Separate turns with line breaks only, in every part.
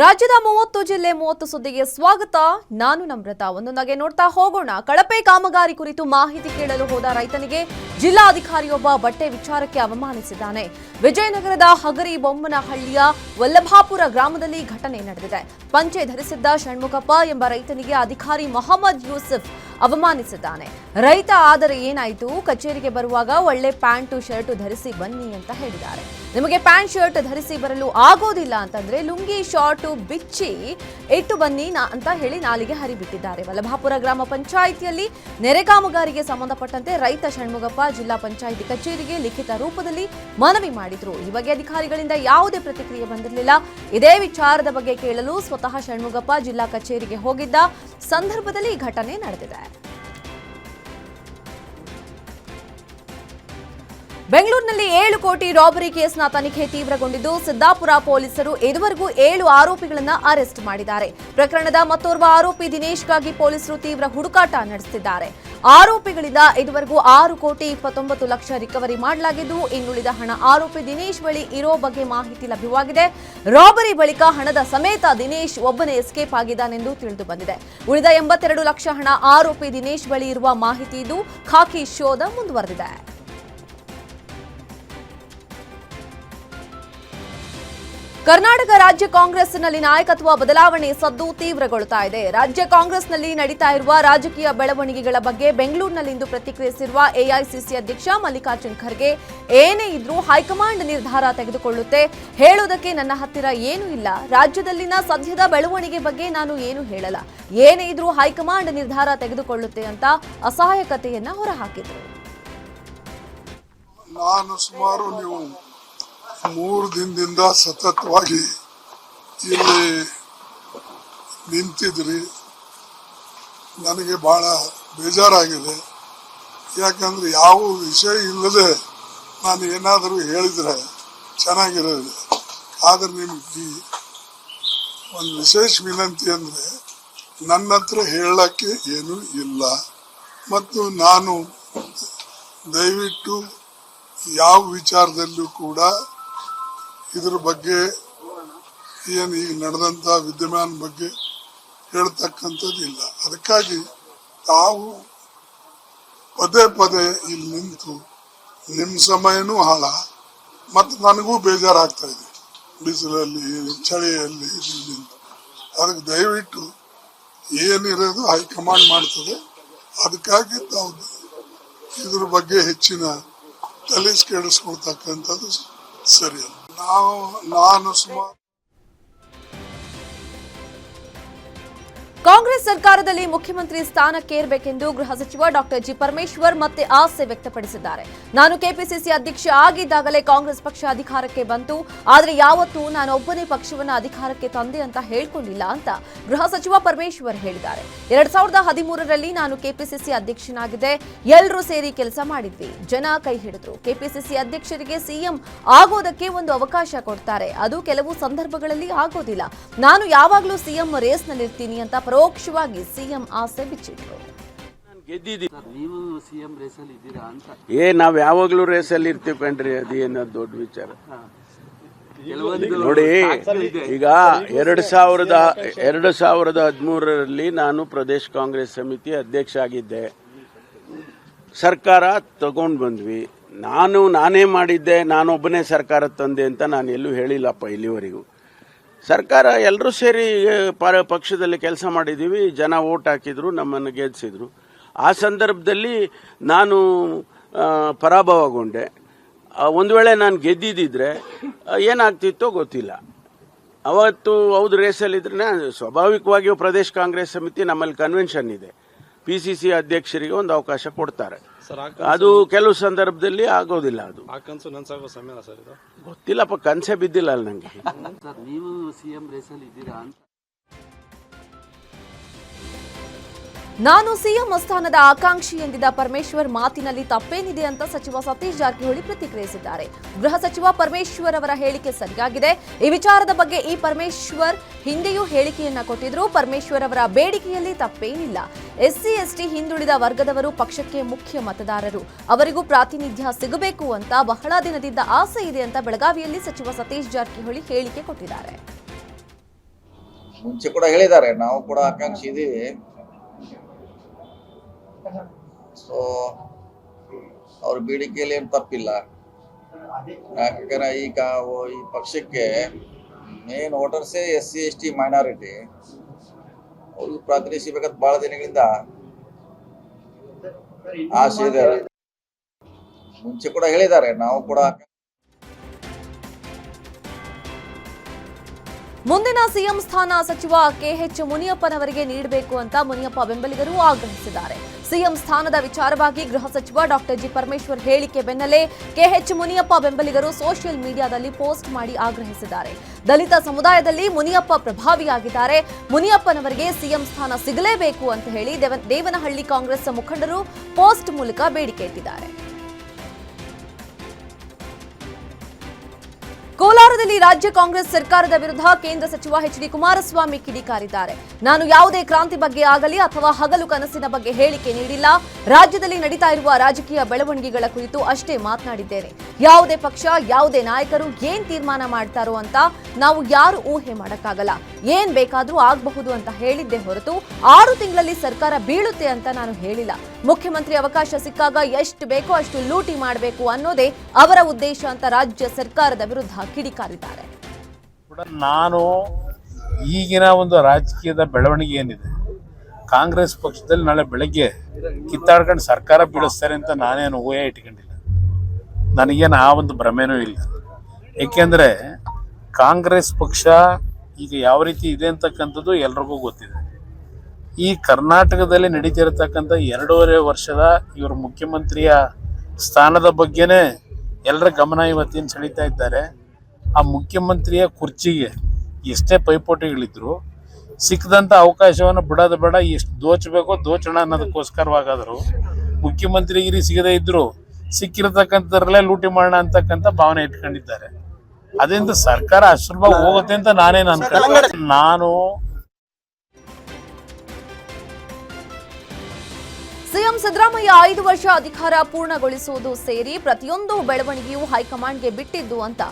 ರಾಜ್ಯದ ಮೂವತ್ತು ಜಿಲ್ಲೆ ಮೂವತ್ತು ಸುದ್ದಿಗೆ ಸ್ವಾಗತ. ನಾನು ನಮ್ರತಾ. ಒಂದೊಂದಾಗೆ ನೋಡ್ತಾ ಹೋಗೋಣ. ಕಳಪೆ ಕಾಮಗಾರಿ ಕುರಿತು ಮಾಹಿತಿ ಕೇಳಲು ಹೋದ ರೈತನಿಗೆ ಜಿಲ್ಲಾಧಿಕಾರಿಯೊಬ್ಬ ಬಟ್ಟೆ ವಿಚಾರಕ್ಕೆ ಅವಮಾನಿಸಿದ್ದಾನೆ. ವಿಜಯನಗರದ ಹಗರಿ ಬೊಮ್ಮನಹಳ್ಳಿಯ ವಲ್ಲಭಾಪುರ ಗ್ರಾಮದಲ್ಲಿ ಘಟನೆ ನಡೆದಿದೆ. ಪಂಚೆ ಧರಿಸಿದ್ದ ಷಣ್ಮುಖಪ್ಪ ಎಂಬ ರೈತನಿಗೆ ಅಧಿಕಾರಿ ಮೊಹಮ್ಮದ್ ಯೂಸುಫ್ ಅವಮಾನಿಸಿದ್ದಾನೆ. ರೈತ ಆದರೆ ಏನಾಯಿತು? ಕಚೇರಿಗೆ ಬರುವಾಗ ಒಳ್ಳೆ ಪ್ಯಾಂಟು, ಶರ್ಟು ಧರಿಸಿ ಬನ್ನಿ ಅಂತ ಹೇಳಿದ್ದಾರೆ. ನಿಮಗೆ ಪ್ಯಾಂಟ್, ಶರ್ಟ್ ಧರಿಸಿ ಬರಲು ಆಗೋದಿಲ್ಲ ಅಂತಂದ್ರೆ ಲುಂಗಿ, ಶಾರ್ಟು ಬಿಚ್ಚಿ ಇಟ್ಟು ಬನ್ನಿ ಅಂತ ಹೇಳಿ ನಾಲಿಗೆ ಹರಿಬಿಟ್ಟಿದ್ದಾರೆ. ವಲ್ಲಭಾಪುರ ಗ್ರಾಮ ಪಂಚಾಯಿತಿಯಲ್ಲಿ ನೆರೆ ಕಾಮಗಾರಿಗೆ ಸಂಬಂಧಪಟ್ಟಂತೆ ರೈತ ಷಣ್ಮುಗಪ್ಪ ಜಿಲ್ಲಾ ಪಂಚಾಯಿತಿ ಕಚೇರಿಗೆ ಲಿಖಿತ ರೂಪದಲ್ಲಿ ಮನವಿ ಮಾಡಿದ್ರು. ಈ ಬಗ್ಗೆ ಅಧಿಕಾರಿಗಳಿಂದ ಯಾವುದೇ ಪ್ರತಿಕ್ರಿಯೆ ಬಂದಿರಲಿಲ್ಲ. ಇದೇ ವಿಚಾರದ ಬಗ್ಗೆ ಕೇಳಲು ಸ್ವತಃ ಷಣ್ಮುಗಪ್ಪ ಜಿಲ್ಲಾ ಕಚೇರಿಗೆ ಹೋಗಿದ್ದ ಸಂದರ್ಭದಲ್ಲಿ ಈ ಘಟನೆ ನಡೆದಿದೆ. ಬೆಂಗಳೂರಿನಲ್ಲಿ ಏಳು ಕೋಟಿ ರಾಬರಿ ಕೇಸ್ನ ತನಿಖೆ ತೀವ್ರಗೊಂಡಿದ್ದು, ಸಿದ್ದಾಪುರ ಪೊಲೀಸರು ಇದುವರೆಗೂ ಏಳು ಆರೋಪಿಗಳನ್ನು ಅರೆಸ್ಟ್ ಮಾಡಿದ್ದಾರೆ. ಪ್ರಕರಣದ ಮತ್ತೋರ್ವ ಆರೋಪಿ ದಿನೇಶ್ಗಾಗಿ ಪೊಲೀಸರು ತೀವ್ರ ಹುಡುಕಾಟ ನಡೆಸಿದ್ದಾರೆ ಆರೋಪಿಗಳಿಂದ ಇದುವರೆಗೂ ಆರು ಕೋಟಿ ಇಪ್ಪತ್ತೊಂಬತ್ತು ಲಕ್ಷ ರಿಕವರಿ ಮಾಡಲಾಗಿದ್ದು, ಇನ್ನುಳಿದ ಹಣ ಆರೋಪಿ ದಿನೇಶ್ ಬಳಿ ಇರೋ ಬಗ್ಗೆ ಮಾಹಿತಿ ಲಭ್ಯವಾಗಿದೆ. ರಾಬರಿ ಬಳಿಕ ಹಣದ ಸಮೇತ ದಿನೇಶ್ ಒಬ್ಬನೇ ಎಸ್ಕೇಪ್ ಆಗಿದ್ದಾನೆಂದು ತಿಳಿದು ಬಂದಿದೆ. ಉಳಿದ ಎಂಬತ್ತೆರಡು ಲಕ್ಷ ಹಣ ಆರೋಪಿ ದಿನೇಶ್ ಬಳಿ ಇರುವ ಮಾಹಿತಿ ಇದು. ಖಾಕಿ ಶೋಧ ಮುಂದುವರೆದಿದೆ. ಕರ್ನಾಟಕ ರಾಜ್ಯ ಕಾಂಗ್ರೆಸ್ನಲ್ಲಿ ನಾಯಕತ್ವ ಬದಲಾವಣೆ ಸದ್ದು ತೀವ್ರಗೊಳ್ತಾ ಇದೆ. ರಾಜ್ಯ ಕಾಂಗ್ರೆಸ್ನಲ್ಲಿ ನಡೀತಾ ಇರುವ ರಾಜಕೀಯ ಬೆಳವಣಿಗೆಗಳ ಬಗ್ಗೆ ಬೆಂಗಳೂರಿನಲ್ಲಿಂದು ಪ್ರತಿಕ್ರಿಯಿಸಿರುವ ಎಐಸಿಸಿ ಅಧ್ಯಕ್ಷ ಮಲ್ಲಿಕಾರ್ಜುನ್ ಖರ್ಗೆ, ಏನೇ ಇದ್ರೂ ಹೈಕಮಾಂಡ್ ನಿರ್ಧಾರ ತೆಗೆದುಕೊಳ್ಳುತ್ತೆ. ಹೇಳೋದಕ್ಕೆ ನನ್ನ ಹತ್ತಿರ ಏನೂ ಇಲ್ಲ. ರಾಜ್ಯದಲ್ಲಿನ ಸದ್ಯದ ಬೆಳವಣಿಗೆ ಬಗ್ಗೆ ನಾನು ಏನು ಹೇಳಲ್ಲ. ಏನೇ ಇದ್ರೂ ಹೈಕಮಾಂಡ್ ನಿರ್ಧಾರ ತೆಗೆದುಕೊಳ್ಳುತ್ತೆ ಅಂತ ಅಸಹಾಯಕತೆಯನ್ನ ಹೊರಹಾಕಿದರು.
ಮೂರು ದಿನದಿಂದ ಸತತವಾಗಿ ಇಲ್ಲಿ ನಿಂತಿದ್ರಿ. ನನಗೆ ಬಹಳ ಬೇಜಾರಾಗಿದೆ. ಯಾಕಂದ್ರೆ ಯಾವ ವಿಷಯ ಇಲ್ಲದೆ ನಾನು ಏನಾದರೂ ಹೇಳಿದರೆ ಚೆನ್ನಾಗಿರೋದು ಆದರೆ ನಿಮಗೆ ಒಂದು ವಿಶೇಷ ವಿನಂತಿ ಅಂದರೆ ನನ್ನ ಹತ್ರ ಹೇಳಕ್ಕೆ ಏನೂ ಇಲ್ಲ. ಮತ್ತು ನಾನು ದಯವಿಟ್ಟು ಯಾವ ವಿಚಾರದಲ್ಲೂ ಕೂಡ ಇದ್ರ ಬಗ್ಗೆ ಏನು ಈಗ ನಡೆದಂಥ ವಿದ್ಯಮಾನ ಬಗ್ಗೆ ಹೇಳ್ತಕ್ಕಂಥದ್ದು ಇಲ್ಲ ಅದಕ್ಕಾಗಿ ತಾವು ಪದೇ ಪದೇ ಇಲ್ಲಿ ನಿಂತು ನಿಮ್ಮ ಸಮಯನೂ ಹಾಳ, ಮತ್ತು ನನಗೂ ಬೇಜಾರಾಗ್ತಾ ಇದೆ. ಬಿಸಿಲಲ್ಲಿ ಚಳಿಯಲ್ಲಿ ಇಲ್ಲಿ ಅದಕ್ಕೆ ದಯವಿಟ್ಟು ಏನಿರೋದು ಹೈಕಮಾಂಡ್ ಮಾಡ್ತದೆ. ಅದಕ್ಕಾಗಿ ತಾವು ಇದ್ರ ಬಗ್ಗೆ ಹೆಚ್ಚಿನ ತಲೆ ಕೆಡಿಸ್ಕೊಳ್ತಕ್ಕಂಥದ್ದು ಸರಿ ಅಲ್ಲ ನಾವು ನಾನು
ಕಾಂಗ್ರೆಸ್ ಸರ್ಕಾರದಲ್ಲಿ ಮುಖ್ಯಮಂತ್ರಿ ಸ್ಥಾನಕ್ಕೇರಬೇಕೆಂದು ಗೃಹ ಸಚಿವ ಡಾಕ್ಟರ್ ಜಿ ಪರಮೇಶ್ವರ್ ಮತ್ತೆ ಆಸೆ ವ್ಯಕ್ತಪಡಿಸಿದ್ದಾರೆ. ನಾನು ಕೆಪಿಸಿಸಿ ಅಧ್ಯಕ್ಷ ಆಗಿದ್ದಾಗಲೇ ಕಾಂಗ್ರೆಸ್ ಪಕ್ಷ ಅಧಿಕಾರಕ್ಕೆ ಬಂತು. ಆದರೆ ಯಾವತ್ತೂ ನಾನು ಒಬ್ಬನೇ ಪಕ್ಷವನ್ನ ಅಧಿಕಾರಕ್ಕೆ ತಂದೆ ಅಂತ ಹೇಳಿಕೊಂಡಿಲ್ಲ ಅಂತ ಗೃಹ ಸಚಿವ ಪರಮೇಶ್ವರ್ ಹೇಳಿದ್ದಾರೆ. ಎರಡ್ ಸಾವಿರದ ಹದಿಮೂರರಲ್ಲಿ ನಾನು ಕೆಪಿಸಿಸಿ ಅಧ್ಯಕ್ಷನಾಗಿದ್ದೆ. ಎಲ್ಲರೂ ಸೇರಿ ಕೆಲಸ ಮಾಡಿದ್ವಿ. ಜನ ಕೈ ಹಿಡಿದ್ರು. ಕೆಪಿಸಿಸಿ ಅಧ್ಯಕ್ಷರಿಗೆ ಸಿಎಂ ಆಗೋದಕ್ಕೆ ಒಂದು ಅವಕಾಶ ಕೊಡ್ತಾರೆ. ಅದು ಕೆಲವು ಸಂದರ್ಭಗಳಲ್ಲಿ ಆಗೋದಿಲ್ಲ. ನಾನು ಯಾವಾಗಲೂ ಸಿಎಂ ರೇಸ್ನಲ್ಲಿರ್ತೀನಿ ಅಂತ ಪರೋಕ್ಷವಾಗಿ ಸಿಎಂ ಆಸೆ ಬಿಚ್ಚಿಟ್ರು.
ನೀವು ಸಿಎಂ ರೇಸಲ್ಲಿ ಇದ್ದೀರಾ ಅಂತ
ಏ, ನಾವ್ ಯಾವಾಗ್ಲೂ ರೇಸಲ್ಲಿ ಇರ್ತೀವಿ ಕಣ್ರಿ ಅದೇನ ದೊಡ್ಡ ವಿಚಾರ. ನೋಡಿ, ಈಗ ಎರಡ್ ಸಾವಿರದ, ಎರಡು ಸಾವಿರದ ಹದಿಮೂರರಲ್ಲಿ ನಾನು ಪ್ರದೇಶ್ ಕಾಂಗ್ರೆಸ್ ಸಮಿತಿ ಅಧ್ಯಕ್ಷ ಆಗಿದ್ದೆ. ಸರ್ಕಾರ ತಗೊಂಡ್ ಬಂದ್ವಿ. ನಾನು, ನಾನೇ ಮಾಡಿದ್ದೆ, ನಾನೊಬ್ಬನೇ ಸರ್ಕಾರ ತಂದೆ ಅಂತ ನಾನು ಎಲ್ಲೂ ಹೇಳಿಲ್ಲಪ್ಪ ಇಲ್ಲಿವರೆಗೂ. ಸರ್ಕಾರ ಎಲ್ಲರೂ ಸೇರಿ ಪಕ್ಷದಲ್ಲಿ ಕೆಲಸ ಮಾಡಿದ್ದೀವಿ ಜನ ಓಟ್ ಹಾಕಿದ್ರು, ನಮ್ಮನ್ನು ಗೆದ್ದಿದ್ರು ಆ ಸಂದರ್ಭದಲ್ಲಿ ನಾನು ಪರಾಭವಗೊಂಡೆ. ಒಂದು ವೇಳೆ ನಾನು ಗೆದ್ದಿದ್ದಿದ್ರೆ ಏನಾಗ್ತಿತ್ತೋ ಗೊತ್ತಿಲ್ಲ. ಅವತ್ತು ಹೌದು, ರೇಸಲ್ಲಿದ್ರೆ ಸ್ವಾಭಾವಿಕವಾಗಿಯೂ ಪ್ರದೇಶ ಕಾಂಗ್ರೆಸ್ ಸಮಿತಿ ನಮ್ಮಲ್ಲಿ ಕನ್ವೆನ್ಷನ್ ಇದೆ. ಪಿ ಸಿ ಸಿ ಅಧ್ಯಕ್ಷರಿಗೆ ಒಂದು ಅವಕಾಶ ಕೊಡ್ತಾರೆ. ಅದು ಕೆಲವು ಸಂದರ್ಭದಲ್ಲಿ ಆಗೋದಿಲ್ಲ ಅದು.
ಆ ಕನಸು ನನ್ಸಾಗೋ ಸಮಯ ಸರ್ ಇದು?
ಗೊತ್ತಿಲ್ಲಪ್ಪ ಕನ್ಸೆ ಬಿದ್ದಿಲ್ಲ ಅಲ್ಲಿ ನಂಗೆ.
ಸರ್ ನೀವು ಸಿಎಂ ರೇಸಲ್ಲಿ ಇದ್ದೀರಾ ಅಂತ
ನಾನು ಸಿಎಂ ಸ್ಥಾನದ ಆಕಾಂಕ್ಷಿ ಎಂದಿದ್ದ ಪರಮೇಶ್ವರ್ ಮಾತಿನಲ್ಲಿ ತಪ್ಪೇನಿದೆ ಅಂತ ಸಚಿವ ಸತೀಶ್ ಜಾರಕಿಹೊಳಿ ಪ್ರತಿಕ್ರಿಯಿಸಿದ್ದಾರೆ. ಗೃಹ ಸಚಿವ ಪರಮೇಶ್ವರ್ ಅವರ ಹೇಳಿಕೆ ಸರಿಯಾಗಿದೆ. ಈ ವಿಚಾರದ ಬಗ್ಗೆ ಈ ಪರಮೇಶ್ವರ್ ಹಿಂದೆಯೂ ಹೇಳಿಕೆಯನ್ನ ಕೊಟ್ಟಿದ್ರು. ಪರಮೇಶ್ವರ್ ಅವರ ಬೇಡಿಕೆಯಲ್ಲಿ ತಪ್ಪೇನಿಲ್ಲ. ಎಸ್ಸಿ, ಎಸ್ಟಿ ಹಿಂದುಳಿದ ವರ್ಗದವರು ಪಕ್ಷಕ್ಕೆ ಮುಖ್ಯ ಮತದಾರರು. ಅವರಿಗೂ ಪ್ರಾತಿನಿಧ್ಯ ಸಿಗಬೇಕು ಅಂತ ಬಹಳ ದಿನದಿಂದ ಆಸೆ ಇದೆ ಅಂತ ಬೆಳಗಾವಿಯಲ್ಲಿ ಸಚಿವ ಸತೀಶ್ ಜಾರಕಿಹೊಳಿ ಹೇಳಿಕೆ ಕೊಟ್ಟಿದ್ದಾರೆ.
ಮುಂಚೆ ಕೂಡ ಹೇಳಿದ್ದಾರೆ. ನಾವು ಕೂಡ ಆಕಾಂಕ್ಷಿ ಸೊ ಅವ್ರ ಬೇಡಿಕೆಯಲ್ಲಿ ಏನು ತಪ್ಪಿಲ್ಲ. ಯಾಕಂದ್ರೆ ಈಗ ಈ ಪಕ್ಷಕ್ಕೆ main ವೋಟರ್ಸೇ S C, S T minority ಅವ್ರಿಗೆ ಪ್ರಾತಿನಿಧ್ಯ ಸಿಗ್ಬೇಕಂತ ಬಹಳ ದಿನಗಳಿಂದ ಆಸೆ ಇದೆ. ಮುಂಚೆ ಕೂಡ ಹೇಳಿದ್ದಾರೆ, ನಾವು ಕೂಡ
ಮುಂದಿನ ಸಿಎಂ ಸ್ಥಾನ ಸಚಿವ ಕೆಎಚ್ ಮುನಿಯಪ್ಪನವರಿಗೆ ನೀಡಬೇಕು ಅಂತ ಮುನಿಯಪ್ಪ ಬೆಂಬಲಿಗರು ಆಗ್ರಹಿಸಿದ್ದಾರೆ. ಸಿಎಂ ಸ್ಥಾನದ ವಿಚಾರವಾಗಿ ಗೃಹ ಸಚಿವ ಡಾಕ್ಟರ್ ಜಿ ಪರಮೇಶ್ವರ್ ಹೇಳಿಕೆ ಬೆನ್ನಲ್ಲೇ ಕೆಎಚ್ ಮುನಿಯಪ್ಪ ಬೆಂಬಲಿಗರು ಸೋಷಿಯಲ್ ಮೀಡಿಯಾದಲ್ಲಿ ಪೋಸ್ಟ್ ಮಾಡಿ ಆಗ್ರಹಿಸಿದ್ದಾರೆ. ದಲಿತ ಸಮುದಾಯದಲ್ಲಿ ಮುನಿಯಪ್ಪ ಪ್ರಭಾವಿಯಾಗಿದ್ದಾರೆ. ಮುನಿಯಪ್ಪನವರಿಗೆ ಸಿಎಂ ಸ್ಥಾನ ಸಿಗಲೇಬೇಕು ಅಂತ ಹೇಳಿ ದೇವ- ದೇವನಹಳ್ಳಿ ಕಾಂಗ್ರೆಸ್ ಮುಖಂಡರು ಪೋಸ್ಟ್ ಮೂಲಕ ಬೇಡಿಕೆ ಇಟ್ಟಿದ್ದಾರೆ. ಕೋಲಾರದಲ್ಲಿ ರಾಜ್ಯ ಕಾಂಗ್ರೆಸ್ ಸರ್ಕಾರದ ವಿರುದ್ಧ ಕೇಂದ್ರ ಸಚಿವ ಎಚ್ ಡಿ ಕುಮಾರಸ್ವಾಮಿ ಕಿಡಿಕಾರಿದ್ದಾರೆ. ನಾನು ಯಾವುದೇ ಕ್ರಾಂತಿ ಬಗ್ಗೆ ಆಗಲಿ ಅಥವಾ ಹಗಲು ಕನಸಿನ ಬಗ್ಗೆ ಹೇಳಿಕೆ ನೀಡಿಲ್ಲ. ರಾಜ್ಯದಲ್ಲಿ ನಡೀತಾ ಇರುವ ರಾಜಕೀಯ ಬೆಳವಣಿಗೆಗಳ ಕುರಿತು ಅಷ್ಟೇ ಮಾತನಾಡಿದ್ದೇನೆ. ಯಾವುದೇ ಪಕ್ಷ, ಯಾವುದೇ ನಾಯಕರು ಏನ್ ತೀರ್ಮಾನ ಮಾಡ್ತಾರೋ ಅಂತ ನಾವು ಯಾರು ಊಹೆ ಮಾಡಕ್ಕಾಗಲ್ಲ. ಏನ್ ಬೇಕಾದ್ರೂ ಆಗಬಹುದು ಅಂತ ಹೇಳಿದ್ದೆ ಹೊರತು ಆರು ತಿಂಗಳಲ್ಲಿ ಸರ್ಕಾರ ಬೀಳುತ್ತೆ ಅಂತ ನಾನು ಹೇಳಿಲ್ಲ. ಮುಖ್ಯಮಂತ್ರಿ ಅವಕಾಶ ಸಿಕ್ಕಾಗ ಎಷ್ಟು ಬೇಕೋ ಅಷ್ಟು ಲೂಟಿ ಮಾಡಬೇಕು ಅನ್ನೋದೇ ಅವರ ಉದ್ದೇಶ ಅಂತ ರಾಜ್ಯ ಸರ್ಕಾರದ ವಿರುದ್ಧ ಕಿಡಿಕಾರಿದ್ದಾರೆ.
ಕೂಡ ನಾನು ಈಗಿನ ಒಂದು ರಾಜಕೀಯದ ಬೆಳವಣಿಗೆ ಏನಿದೆ? ಕಾಂಗ್ರೆಸ್ ಪಕ್ಷದಲ್ಲಿ ನಾಳೆ ಬೆಳಗ್ಗೆ ಕಿತ್ತಾಡ್ಕೊಂಡು ಸರ್ಕಾರ ಬೀಳಿಸ್ತಾರೆ ಅಂತ ನಾನೇನು ಊಹೆ ಇಟ್ಕೊಂಡಿಲ್ಲ. ನನಗೇನು ಆ ಒಂದು ಭ್ರಮೆನೂ ಇಲ್ಲ. ಏಕೆಂದರೆ ಕಾಂಗ್ರೆಸ್ ಪಕ್ಷ ಈಗ ಯಾವ ರೀತಿ ಇದೆ ಅಂತಕ್ಕಂಥದ್ದು ಎಲ್ರಿಗೂ ಗೊತ್ತಿದೆ. ಈ ಕರ್ನಾಟಕದಲ್ಲಿ ನಡೀತಿರತಕ್ಕಂಥ ಎರಡೂವರೆ ವರ್ಷದ ಇವರು ಮುಖ್ಯಮಂತ್ರಿಯ ಸ್ಥಾನದ ಬಗ್ಗೆನೇ ಎಲ್ಲರ ಗಮನ ಇವತ್ತಿನ ಸೆಳೀತಾ ಇದ್ದಾರೆ. ಆ ಮುಖ್ಯಮಂತ್ರಿಯ ಕುರ್ಚಿಗೆ ಎಷ್ಟೇ ಪೈಪೋಟಿಗಳಿದ್ರು ಸಿಕ್ಕದಂಥ ಅವಕಾಶವನ್ನು ಬಿಡೋದು ಬೇಡ ಎಷ್ಟು ದೋಚಬೇಕೋ ದೋಚಣ ಅನ್ನೋದಕ್ಕೋಸ್ಕರವಾಗಾದರೂ ಮುಖ್ಯಮಂತ್ರಿಗಿರಿ ಸಿಗದೇ ಇದ್ದರೂ ಸಿಕ್ಕಿರತಕ್ಕಂಥದ್ರಲ್ಲೇ ಲೂಟಿ ಮಾಡೋಣ ಅಂತಕ್ಕಂಥ ಭಾವನೆ ಇಟ್ಕೊಂಡಿದ್ದಾರೆ. ಅದರಿಂದ ಸರ್ಕಾರ ಅಷ್ಟು ಹೋಗುತ್ತೆ ಅಂತ ನಾನೇನು ಅನ್ಕೊಂಡೆ ನಾನು
ಸಿಎಂ ಸಿದ್ದರಾಮಯ್ಯ ಐದು ವರ್ಷ ಅಧಿಕಾರ ಪೂರ್ಣಗೊಳಿಸುವುದು ಸೇರಿ ಪ್ರತಿಯೊಂದು ಬೆಳವಣಿಗೆಯೂ ಹೈಕಮಾಂಡ್ಗೆ ಬಿಟ್ಟಿದ್ದು ಅಂತ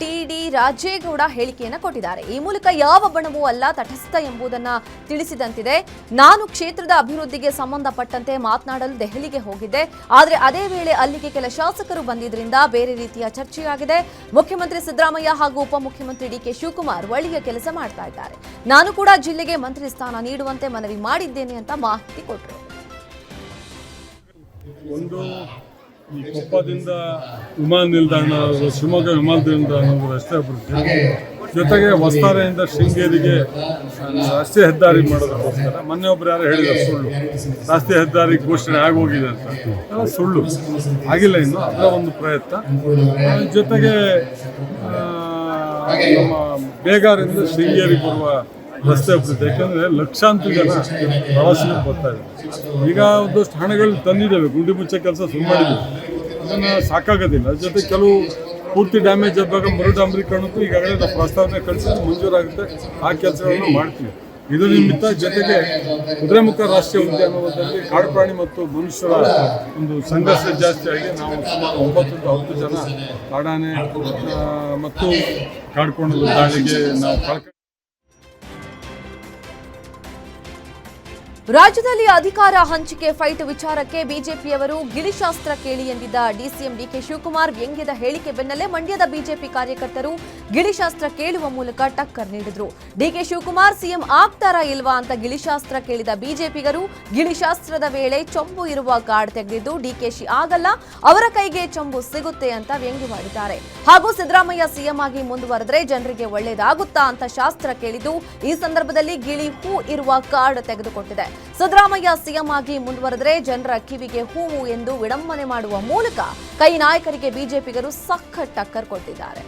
ಟಿಡಿ ರಾಜೇಗೌಡ ಹೇಳಿಕೆಯನ್ನು ಕೊಟ್ಟಿದ್ದಾರೆ. ಈ ಮೂಲಕ ಯಾವ ಬಣವೂ ಅಲ್ಲ, ತಟಸ್ಥ ಎಂಬುದನ್ನ ತಿಳಿಸಿದಂತಿದೆ. ನಾನು ಕ್ಷೇತ್ರದ ಅಭಿವೃದ್ಧಿಗೆ ಸಂಬಂಧಪಟ್ಟಂತೆ ಮಾತನಾಡಲು ದೆಹಲಿಗೆ ಹೋಗಿದ್ದೆ. ಆದರೆ ಅದೇ ವೇಳೆ ಅಲ್ಲಿಗೆ ಕೆಲ ಶಾಸಕರು ಬಂದಿದ್ದರಿಂದ ಬೇರೆ ರೀತಿಯ ಚರ್ಚೆಯಾಗಿದೆ. ಮುಖ್ಯಮಂತ್ರಿ ಸಿದ್ದರಾಮಯ್ಯ ಹಾಗೂ ಉಪಮುಖ್ಯಮಂತ್ರಿ ಡಿಕೆ ಶಿವಕುಮಾರ್ ಒಳ್ಳೆಯ ಕೆಲಸ ಮಾಡ್ತಾ ಇದ್ದಾರೆ. ನಾನು ಕೂಡ ಜಿಲ್ಲೆಗೆ ಮಂತ್ರಿ ಸ್ಥಾನ ನೀಡುವಂತೆ ಮನವಿ ಮಾಡಿದ್ದೇನೆ ಅಂತ ಮಾಹಿತಿ ಕೊಟ್ಟರು
ಒಂದು ಈ ಕೊಪ್ಪದಿಂದ ವಿಮಾನ ನಿಲ್ದಾಣ ಶಿವಮೊಗ್ಗ ವಿಮಾನ ನಿಲ್ದಾಣ ರಸ್ತೆ ಅಭಿವೃದ್ಧಿ ಜೊತೆಗೆ ವಸ್ತಾರೆಯಿಂದ ಶೃಂಗೇರಿಗೆ ರಾಷ್ಟ್ರೀಯ ಹೆದ್ದಾರಿ ಮಾಡೋದಕ್ಕೋಸ್ಕರ ಮೊನ್ನೆ ಒಬ್ರು ಯಾರು ಹೇಳಿದ್ರು, ಸುಳ್ಳು. ರಾಷ್ಟ್ರೀಯ ಹೆದ್ದಾರಿ ಘೋಷಣೆ ಆಗೋಗಿದೆ ಅಂತ. ಸುಳ್ಳು. ಆಗಿಲ್ಲ ಇನ್ನು, ಅದರ ಒಂದು ಪ್ರಯತ್ನ. ಜೊತೆಗೆ ನಮ್ಮ ಬೇಗಾರಿಂದ ಶೃಂಗೇರಿಗೆ ಬರುವ ರಸ್ತೆ ಅಭಿವೃದ್ಧಿ ಯಾಕಂದರೆ ಲಕ್ಷಾಂತರ ಜನ ಪ್ರವಾಸಿಗರು ಬರ್ತಾ ಇದ್ದಾರೆ. ಈಗ ಒಂದಷ್ಟು ಹಣಗಳು ತಂದಿದ್ದಾವೆ. ಗುಂಡಿ ಮುಚ್ಚೆ ಕೆಲಸ ಶುರು ಮಾಡಿದ್ದೀವಿ. ಅದನ್ನು ಸಾಕಾಗೋದಿಲ್ಲ. ಅದ್ರ ಜೊತೆ ಕೆಲವು ಪೂರ್ತಿ ಡ್ಯಾಮೇಜ್ ಆದಾಗ ಮರು ಡಾಂಬರೀಕರಣಕ್ಕೂ ಈಗಾಗಲೇ ನಾವು ಪ್ರಸ್ತಾವನೆ ಕಳಿಸಿ ಮಂಜೂರಾಗುತ್ತೆ. ಆ ಕೆಲಸಗಳನ್ನು ಮಾಡ್ತೀವಿ. ಇದು ನಿಮಿತ್ತ ಜೊತೆಗೆ ಕುದುರೆಮುಖ ರಾಷ್ಟ್ರೀಯ ಉದ್ಯಾನವನದಲ್ಲಿ ಕಾಡು ಪ್ರಾಣಿ ಮತ್ತು ಮನುಷ್ಯರ ಒಂದು ಸಂಘರ್ಷ ಜಾಸ್ತಿ ಆಗಿ ನಾವು ಸುಮಾರು ಒಂಬತ್ತರಿಂದ ಹತ್ತು ಜನ ಕಾಡಾನೆ ಮತ್ತು ಕಾಡ್ಕೊಂಡು ದಾಳಿಗೆ ನಾವು ಕಳ್ಕ
ರಾಜ್ಯದಲ್ಲಿ ಅಧಿಕಾರ ಹಂಚಿಕೆ ಫೈಟ್ ವಿಚಾರಕ್ಕೆ ಬಿಜೆಪಿಯವರು ಗಿಳಿಶಾಸ್ತ್ರ ಕೇಳಿ ಎಂದಿದ್ದ ಡಿಸಿಎಂ ಡಿಕೆ ಶಿವಕುಮಾರ್ ವ್ಯಂಗ್ಯದ ಹೇಳಿಕೆ ಬೆನ್ನಲ್ಲೇ ಮಂಡ್ಯದ ಬಿಜೆಪಿ ಕಾರ್ಯಕರ್ತರು ಗಿಳಿಶಾಸ್ತ್ರ ಕೇಳುವ ಮೂಲಕ ಟಕ್ಕರ್ ನೀಡಿದ್ರು. ಡಿಕೆ ಶಿವಕುಮಾರ್ ಸಿಎಂ ಆಗ್ತಾರಾ ಇಲ್ವಾ ಅಂತ ಗಿಳಿಶಾಸ್ತ್ರ ಕೇಳಿದ ಬಿಜೆಪಿಗರು ಗಿಳಿಶಾಸ್ತ್ರದ ವೇಳೆ ಚೊಂಬು ಇರುವ ಕಾರ್ಡ್ ತೆಗೆದಿದ್ದು ಡಿಕೆಶಿ ಆಗಲ್ಲ, ಅವರ ಕೈಗೆ ಚೊಂಬು ಸಿಗುತ್ತೆ ಅಂತ ವ್ಯಂಗ್ಯವಾಡಿದ್ದಾರೆ ಹಾಗೂ ಸಿದ್ದರಾಮಯ್ಯ ಸಿಎಂ ಆಗಿ ಮುಂದುವರೆದ್ರೆ ಜನರಿಗೆ ಒಳ್ಳೇದಾಗುತ್ತಾ ಅಂತ ಶಾಸ್ತ್ರ ಕೇಳಿದ್ದು, ಈ ಸಂದರ್ಭದಲ್ಲಿ ಗಿಳಿ ಹೂ ಇರುವ ಕಾರ್ಡ್ ತೆಗೆದುಕೊಟ್ಟಿದೆ. ಸಿದ್ದರಾಮಯ್ಯ ಸಿಎಂ ಆಗಿ ಮುಂದುವರೆದರೆ ಜನರ ಕಿವಿಗೆ ಹೂವು ಎಂದು ವಿಡಂಬನೆ ಮಾಡುವ ಮೂಲಕ ಕೈ ನಾಯಕರಿಗೆ ಬಿಜೆಪಿಗರು ಸಖತ್ ಟಕ್ಕರ್ ಕೊಟ್ಟಿದ್ದಾರೆ.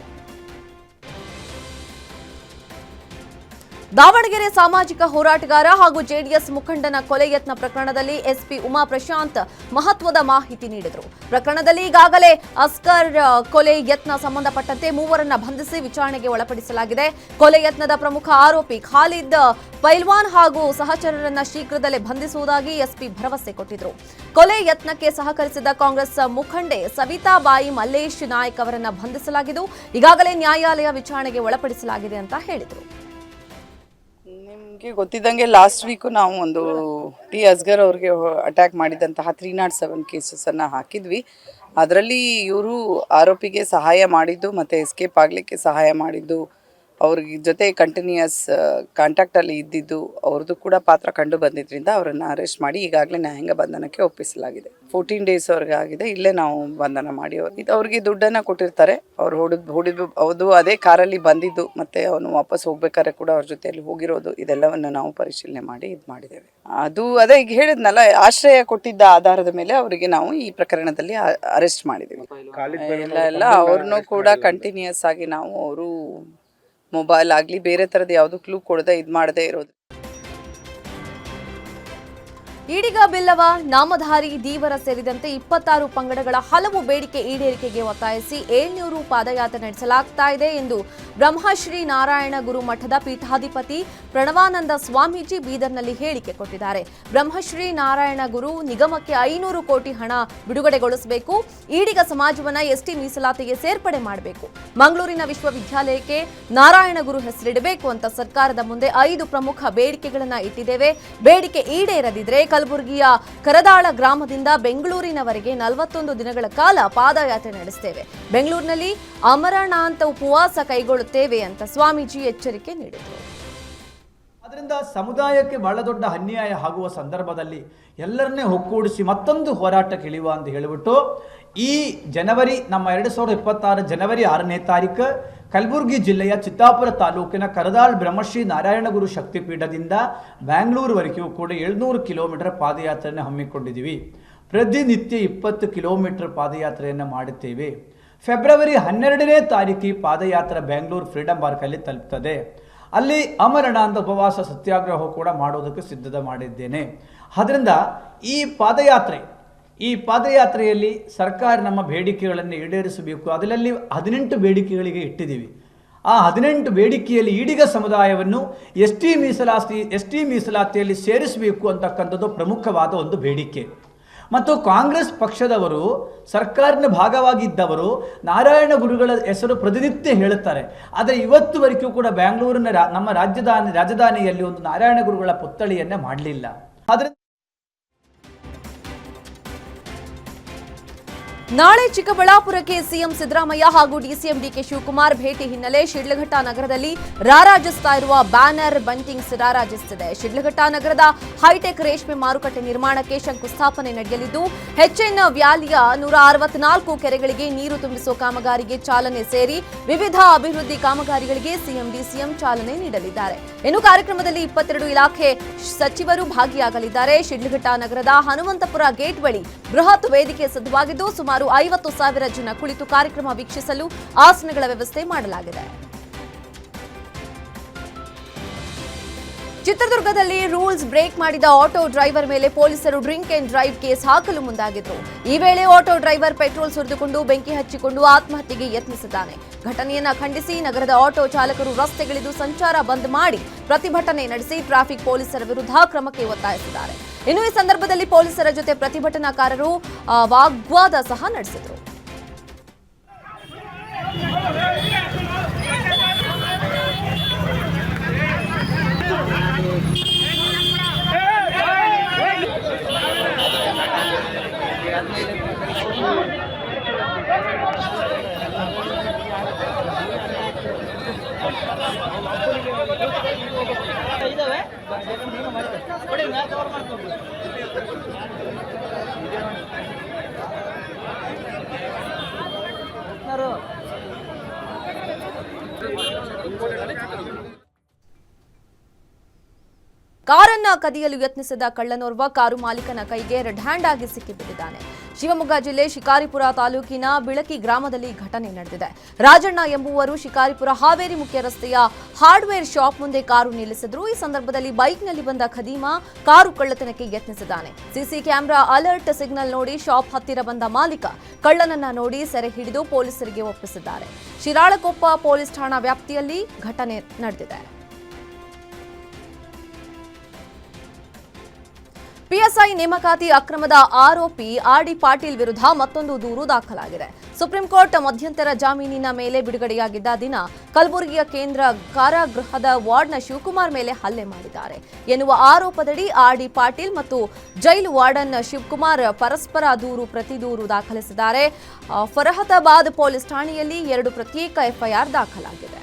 ದಾವಣಗೆರೆ ಸಾಮಾಜಿಕ ಹೋರಾಟಗಾರ ಹಾಗೂ ಜೆಡಿಎಸ್ ಮುಖಂಡನ ಕೊಲೆ ಯತ್ನ ಪ್ರಕರಣದಲ್ಲಿ ಎಸ್ಪಿ ಉಮಾ ಪ್ರಶಾಂತ್ ಮಹತ್ವದ ಮಾಹಿತಿ ನೀಡಿದರು. ಪ್ರಕರಣದಲ್ಲಿ ಈಗಾಗಲೇ ಅಸ್ಕರ್ ಕೊಲೆ ಯತ್ನ ಸಂಬಂಧಪಟ್ಟಂತೆ ಮೂವರನ್ನ ಬಂಧಿಸಿ ವಿಚಾರಣೆಗೆ ಒಳಪಡಿಸಲಾಗಿದೆ. ಕೊಲೆ ಯತ್ನದ ಪ್ರಮುಖ ಆರೋಪಿ ಖಾಲಿದ್ ಪೈಲ್ವಾನ್ ಹಾಗೂ ಸಹಚರರನ್ನ ಶೀಘ್ರದಲ್ಲೇ ಬಂಧಿಸುವುದಾಗಿ ಎಸ್ಪಿ ಭರವಸೆ ಕೊಟ್ಟಿದ್ರು. ಕೊಲೆ ಯತ್ನಕ್ಕೆ ಸಹಕರಿಸಿದ ಕಾಂಗ್ರೆಸ್ ಮುಖಂಡೆ ಸವಿತಾಬಾಯಿ ಮಲ್ಲೇಶ್ ನಾಯಕ್ ಅವರನ್ನ ಬಂಧಿಸಲಾಗಿದ್ದು, ಈಗಾಗಲೇ ನ್ಯಾಯಾಲಯ ವಿಚಾರಣೆಗೆ ಒಳಪಡಿಸಲಾಗಿದೆ ಅಂತ ಹೇಳಿದರು.
ನಿಮಗೆ ಗೊತ್ತಿದ್ದಂಗೆ ಲಾಸ್ಟ್ ವೀಕು ನಾವು ಒಂದು ಟಿ ಅಸ್ಗರ್ ಅವ್ರಿಗೆ ಅಟ್ಯಾಕ್ ಮಾಡಿದಂತಹ ತ್ರೀ ನಾಟ್ ಸೆವೆನ್ ಕೇಸಸನ್ನು ಹಾಕಿದ್ವಿ. ಅದರಲ್ಲಿ ಇವರು ಆರೋಪಿಗೆ ಸಹಾಯ ಮಾಡಿದ್ದು ಮತ್ತು ಎಸ್ಕೇಪ್ ಆಗಲಿಕ್ಕೆ ಸಹಾಯ ಮಾಡಿದ್ದು. ಅವ್ರಿಗೆ ಜೊತೆ ಕಂಟಿನ್ಯೂಯಸ್ ಕಾಂಟ್ಯಾಕ್ಟಲ್ಲಿ ಇದ್ದಿದ್ದು ಅವ್ರದ್ದು ಕೂಡ ಪಾತ್ರ ಕಂಡು ಬಂದಿದ್ದರಿಂದ ಅವರನ್ನು ಅರೆಸ್ಟ್ ಮಾಡಿ ಈಗಾಗಲೇ ನ್ಯಾಯಾಂಗ ಬಂಧನಕ್ಕೆ ಒಪ್ಪಿಸಲಾಗಿದೆ. ಫೋರ್ಟೀನ್ ಡೇಸ್ ಅವ್ರಿಗೆ ಆಗಿದೆ ಇಲ್ಲೇ ನಾವು ಬಂಧನ ಮಾಡಿ ಅವ್ರು ಇದು ಅವ್ರಿಗೆ ದುಡ್ಡನ್ನು ಕೊಟ್ಟಿರ್ತಾರೆ. ಅವ್ರು ಹೊಡಿದ್ ಹೊಡಿದು ಅದು ಅದೇ ಕಾರಲ್ಲಿ ಬಂದಿದ್ದು ಮತ್ತೆ ಅವನು ವಾಪಸ್ ಹೋಗ್ಬೇಕಾದ್ರೆ ಕೂಡ ಅವ್ರ ಜೊತೆಯಲ್ಲಿ ಹೋಗಿರೋದು ಇದೆಲ್ಲವನ್ನು ನಾವು ಪರಿಶೀಲನೆ ಮಾಡಿ ಇದು ಮಾಡಿದ್ದೇವೆ. ಅದು ಅದೇ ಈಗ ಹೇಳಿದ್ನಲ್ಲ ಆಶ್ರಯ ಕೊಟ್ಟಿದ್ದ ಆಧಾರದ ಮೇಲೆ ಅವರಿಗೆ ನಾವು ಈ ಪ್ರಕರಣದಲ್ಲಿ ಅರೆಸ್ಟ್ ಮಾಡಿದ್ದೀವಿ. ಎಲ್ಲ ಇಲ್ಲ ಅವ್ರನ್ನೂ ಕೂಡ ಕಂಟಿನ್ಯೂಯಸ್ ಆಗಿ ನಾವು ಅವರು ಮೊಬೈಲ್ ಆಗಲಿ ಬೇರೆ ಥರದ್ದು ಯಾವುದು ಕ್ಲೂ ಕೊಡದೆ ಇದು ಮಾಡದೇ ಇರೋದು.
ಈಡಿಗ ಬಿಲ್ಲವ ನಾಮಧಾರಿ ದೀವರ ಸೇರಿದಂತೆ ಇಪ್ಪತ್ತಾರು ಪಂಗಡಗಳ ಹಲವು ಬೇಡಿಕೆ ಈಡೇರಿಕೆಗೆ ಒತ್ತಾಯಿಸಿ ಏಳ್ನೂರು ಪಾದಯಾತ್ರೆ ನಡೆಸಲಾಗ್ತಾ ಇದೆ ಎಂದು ಬ್ರಹ್ಮಶ್ರೀ ನಾರಾಯಣ ಗುರು ಮಠದ ಪೀಠಾಧಿಪತಿ ಪ್ರಣವಾನಂದ ಸ್ವಾಮೀಜಿ ಬೀದರ್ನಲ್ಲಿ ಹೇಳಿಕೆ ಕೊಟ್ಟಿದ್ದಾರೆ. ಬ್ರಹ್ಮಶ್ರೀ ನಾರಾಯಣ ಗುರು ನಿಗಮಕ್ಕೆ ಐನೂರು ಕೋಟಿ ಹಣ ಬಿಡುಗಡೆಗೊಳಿಸಬೇಕು. ಈಡಿಗ ಸಮಾಜವನ್ನ ಎಸ್ಟಿ ಮೀಸಲಾತಿಗೆ ಸೇರ್ಪಡೆ ಮಾಡಬೇಕು. ಮಂಗಳೂರಿನ ವಿಶ್ವವಿದ್ಯಾಲಯಕ್ಕೆ ನಾರಾಯಣ ಗುರು ಹೆಸರಿಡಬೇಕು ಅಂತ ಸರ್ಕಾರದ ಮುಂದೆ ಐದು ಪ್ರಮುಖ ಬೇಡಿಕೆಗಳನ್ನ ಇಟ್ಟಿದ್ದೇವೆ. ಬೇಡಿಕೆ ಈಡೇರದಿದ್ರೆ ಕಲಬುರಗಿಯ ಕರದಾಳ ಗ್ರಾಮದಿಂದ ಬೆಂಗಳೂರಿನವರೆಗೆ ನಲವತ್ತೊಂದು ದಿನಗಳ ಕಾಲ ಪಾದಯಾತ್ರೆ ನಡೆಸ್ತೇವೆ. ಬೆಂಗಳೂರಿನಲ್ಲಿ ಅಮರಣಾಂತ ಉಪವಾಸ ಕೈಗೊಳ್ಳುತ್ತೇವೆ ಅಂತ ಸ್ವಾಮೀಜಿ ಎಚ್ಚರಿಕೆ ನೀಡಿದರು.
ಅದರಿಂದ ಸಮುದಾಯಕ್ಕೆ ಬಹಳ ದೊಡ್ಡ ಅನ್ಯಾಯ ಆಗುವ ಸಂದರ್ಭದಲ್ಲಿ ಎಲ್ಲರನ್ನೇ ಒಕ್ಕೂಡಿಸಿ ಮತ್ತೊಂದು ಹೋರಾಟ ಇಳಿಯುವ ಅಂತ ಹೇಳಿಬಿಟ್ಟು ಈ ಜನವರಿ, ನಮ್ಮ ಎರಡು ಸಾವಿರದ ಇಪ್ಪತ್ತಾರು ಜನವರಿ ಆರನೇ ತಾರೀಕು ಕಲಬುರಗಿ ಜಿಲ್ಲೆಯ ಚಿತ್ತಾಪುರ ತಾಲೂಕಿನ ಕರದಾಳ್ ಬ್ರಹ್ಮಶ್ರೀ ನಾರಾಯಣಗುರು ಶಕ್ತಿಪೀಠದಿಂದ ಬ್ಯಾಂಗ್ಳೂರುವರೆಗೂ ಕೂಡ ಏಳ್ನೂರು ಕಿಲೋಮೀಟರ್ ಪಾದಯಾತ್ರೆಯನ್ನು ಹಮ್ಮಿಕೊಂಡಿದ್ದೀವಿ. ಪ್ರತಿನಿತ್ಯ ಇಪ್ಪತ್ತು ಕಿಲೋಮೀಟರ್ ಪಾದಯಾತ್ರೆಯನ್ನು ಮಾಡುತ್ತೇವೆ. ಫೆಬ್ರವರಿ ಹನ್ನೆರಡನೇ ತಾರೀಕು ಪಾದಯಾತ್ರೆ ಬೆಂಗಳೂರು ಫ್ರೀಡಂ ಪಾರ್ಕಲ್ಲಿ ತಲುಪ್ತದೆ. ಅಲ್ಲಿ ಅಮರಣಾಂಧ ಉಪವಾಸ ಸತ್ಯಾಗ್ರಹ ಕೂಡ ಮಾಡೋದಕ್ಕೆ ಸಿದ್ಧತೆ ಮಾಡಿದ್ದೇನೆ. ಆದ್ದರಿಂದ ಈ ಪಾದಯಾತ್ರೆ ಈ ಪಾದಯಾತ್ರೆಯಲ್ಲಿ ಸರ್ಕಾರ ನಮ್ಮ ಬೇಡಿಕೆಗಳನ್ನು ಈಡೇರಿಸಬೇಕು. ಅದರಲ್ಲಿ ಹದಿನೆಂಟು ಬೇಡಿಕೆಗಳಿಗೆ ಇಟ್ಟಿದ್ದೀವಿ. ಆ ಹದಿನೆಂಟು ಬೇಡಿಕೆಯಲ್ಲಿ ಈಡಿಗ ಸಮುದಾಯವನ್ನು ಎಸ್ ಟಿ ಮೀಸಲಾತಿ ಎಸ್ ಟಿ ಮೀಸಲಾತಿಯಲ್ಲಿ ಸೇರಿಸಬೇಕು ಅಂತಕ್ಕಂಥದ್ದು ಪ್ರಮುಖವಾದ ಒಂದು ಬೇಡಿಕೆ. ಮತ್ತು ಕಾಂಗ್ರೆಸ್ ಪಕ್ಷದವರು ಸರ್ಕಾರದ ಭಾಗವಾಗಿದ್ದವರು ನಾರಾಯಣ ಗುರುಗಳ ಹೆಸರು ಪ್ರತಿನಿತ್ಯ ಹೇಳುತ್ತಾರೆ. ಆದರೆ ಇವತ್ತುವರೆಗೂ ಕೂಡ ಬೆಂಗಳೂರಿನ ನಮ್ಮ ರಾಜಧಾನಿ, ರಾಜಧಾನಿಯಲ್ಲಿ ಒಂದು ನಾರಾಯಣ ಗುರುಗಳ ಪುತ್ಥಳಿಯನ್ನೇ ಮಾಡಲಿಲ್ಲ. ಆದ್ದರಿಂದ
ನಾಳೆ ಚಿಕ್ಕಬಳ್ಳಾಪುರಕ್ಕೆ ಸಿಎಂ ಸಿದ್ದರಾಮಯ್ಯ ಹಾಗೂ ಡಿಸಿಎಂ ಡಿಕೆ ಶಿವಕುಮಾರ್ ಭೇಟಿ ಹಿನ್ನೆಲೆ ಶಿಡ್ಲಘಟ್ಟ ನಗರದಲ್ಲಿ ರಾರಾಜಿಸ್ತಾ ಇರುವ ಬ್ಯಾನರ್ ಬಂಟಿಂಗ್ಸ್ ರಾರಾಜಿಸುತ್ತಿದೆ ಶಿಡ್ಲಘಟ್ಟ ನಗರದ ಹೈಟೆಕ್ ರೇಷ್ಮೆ ಮಾರುಕಟ್ಟೆ ನಿರ್ಮಾಣಕ್ಕೆ ಶಂಕುಸ್ಥಾಪನೆ ನಡೆಯಲಿದ್ದು ಹೆಚ್ಎನ್ ವ್ಯಾಲಿಯ ನೂರ ಅರವತ್ನಾಲ್ಕು ಕೆರೆಗಳಿಗೆ ನೀರು ತುಂಬಿಸುವ ಕಾಮಗಾರಿಗೆ ಚಾಲನೆ ಸೇರಿ ವಿವಿಧ ಅಭಿವೃದ್ಧಿ ಕಾಮಗಾರಿಗಳಿಗೆ ಸಿಎಂ, ಡಿಸಿಎಂ ಚಾಲನೆ ನೀಡಲಿದ್ದಾರೆ. ಇನ್ನು ಕಾರ್ಯಕ್ರಮದಲ್ಲಿ ಇಪ್ಪತ್ತೆರಡು ಇಲಾಖೆ ಸಚಿವರು ಭಾಗಿಯಾಗಲಿದ್ದಾರೆ. ಶಿಡ್ಲಘಟ್ಟ ನಗರದ ಹನುಮಂತಪುರ ಗೇಟ್ ಬಳಿ ಬೃಹತ್ ವೇದಿಕೆ ಸಿದ್ಧವಾಗಿದ್ದು, ಸುಮಾರು ಐವತ್ತು ಸಾವಿರ ಜನ ಕುಳಿತು ಕಾರ್ಯಕ್ರಮ ವೀಕ್ಷಿಸಲು ಆಸನಗಳ ವ್ಯವಸ್ಥೆ ಮಾಡಲಾಗಿದೆ. ಚಿತ್ರದುರ್ಗದಲ್ಲಿ ರೂಲ್ಸ್ ಬ್ರೇಕ್ ಮಾಡಿದ ಆಟೋ ಡ್ರೈವರ್ ಮೇಲೆ ಪೊಲೀಸರು ಡ್ರಿಂಕ್ ಅಂಡ್ ಡ್ರೈವ್ ಕೇಸ್ ಹಾಕಲು ಮುಂದಾಗಿದ್ರು. ಈ ವೇಳೆ ಆಟೋ ಡ್ರೈವರ್ ಪೆಟ್ರೋಲ್ ಸುರಿದುಕೊಂಡು ಬೆಂಕಿ ಹಚ್ಚಿಕೊಂಡು ಆತ್ಮಹತ್ಯೆಗೆ ಯತ್ನಿಸಿದ್ದಾನೆ. ಘಟನೆಯನ್ನು ಖಂಡಿಸಿ ನಗರದ ಆಟೋ ಚಾಲಕರು ರಸ್ತೆಗಿಳಿದು ಸಂಚಾರ ಬಂದ್ ಮಾಡಿ ಪ್ರತಿಭಟನೆ ನಡೆಸಿ ಟ್ರಾಫಿಕ್ ಪೊಲೀಸರ ವಿರುದ್ಧ ಕ್ರಮಕ್ಕೆ ಒತ್ತಾಯಿಸಿದ್ದಾರೆ. ಇನ್ನು ಈ ಸಂದರ್ಭದಲ್ಲಿ ಪೊಲೀಸರ ಜೊತೆ ಪ್ರತಿಭಟನಾಕಾರರು ವಾಗ್ವಾದ ಸಹ ನಡೆಸಿದರು. ಕಾರನ್ನ ಕದಿಯಲು ಯತ್ನಿಸಿದ ಕಳ್ಳನೋರ್ವ ಕಾರು ಮಾಲೀಕನ ಕೈಗೆ ರೆಡ್ ಹ್ಯಾಂಡ್ ಆಗಿ ಸಿಕ್ಕಿಬಿಟ್ಟಿದ್ದಾನೆ. ಶಿವಮೊಗ್ಗ ಜಿಲ್ಲೆ ಶಿಕಾರಿಪುರ ತಾಲೂಕಿನ ಬಿಳಕಿ ಗ್ರಾಮದಲ್ಲಿ ಘಟನೆ ನಡೆದಿದೆ. ರಾಜಣ್ಣ ಎಂಬುವರು ಶಿಕಾರಿಪುರ ಹಾವೇರಿ ಮುಖ್ಯ ರಸ್ತೆಯ ಹಾರ್ಡ್ವೇರ್ ಶಾಪ್ ಮುಂದೆ ಕಾರು ನಿಲ್ಲಿಸಿದ್ರು. ಈ ಸಂದರ್ಭದಲ್ಲಿ ಬೈಕ್ನಲ್ಲಿ ಬಂದ ಖದೀಮ ಕಾರು ಕಳ್ಳತನಕ್ಕೆ ಯತ್ನಿಸಿದ್ದಾನೆ. ಸಿಸಿ ಕ್ಯಾಮೆರಾ ಅಲರ್ಟ್ ಸಿಗ್ನಲ್ ನೋಡಿ ಶಾಪ್ ಹತ್ತಿರ ಬಂದ ಮಾಲೀಕ ಕಳ್ಳನನ್ನ ನೋಡಿ ಸೆರೆ ಹಿಡಿದು ಪೊಲೀಸರಿಗೆ ಒಪ್ಪಿಸಿದ್ದಾರೆ. ಶಿರಾಳಕೊಪ್ಪ ಪೊಲೀಸ್ ಠಾಣಾ ವ್ಯಾಪ್ತಿಯಲ್ಲಿ ಘಟನೆ ನಡೆದಿದೆ. ಪಿಎಸ್ಐ ನೇಮಕಾತಿ ಅಕ್ರಮದ ಆರೋಪಿ ಆರ್ಡಿ ಪಾಟೀಲ್ ವಿರುದ್ಧ ಮತ್ತೊಂದು ದೂರು ದಾಖಲಾಗಿದೆ. ಸುಪ್ರೀಂ ಕೋರ್ಟ್ ಮಧ್ಯಂತರ ಜಾಮೀನಿನ ಮೇಲೆ ಬಿಡುಗಡೆಯಾಗಿದ್ದ ದಿನ ಕಲಬುರಗಿಯ ಕೇಂದ್ರ ಕಾರಾಗೃಹದ ವಾರ್ಡ್ನ ಶಿವಕುಮಾರ್ ಮೇಲೆ ಹಲ್ಲೆ ಮಾಡಿದ್ದಾರೆ. ಎನ್ನುವ ಆರೋಪದಡಿ ಆರ್ ಡಿ ಪಾಟೀಲ್ ಮತ್ತು ಜೈಲು ವಾರ್ಡನ್ ಶಿವಕುಮಾರ್ ಪರಸ್ಪರ ದೂರು ಪ್ರತಿ ದೂರು ದಾಖಲಿಸಿದ್ದಾರೆ. ಫರಹತಾಬಾದ್ ಪೊಲೀಸ್ ಠಾಣೆಯಲ್ಲಿ ಎರಡು ಪ್ರತ್ಯೇಕ ಎಫ್ಐಆರ್ ದಾಖಲಾಗಿದೆ.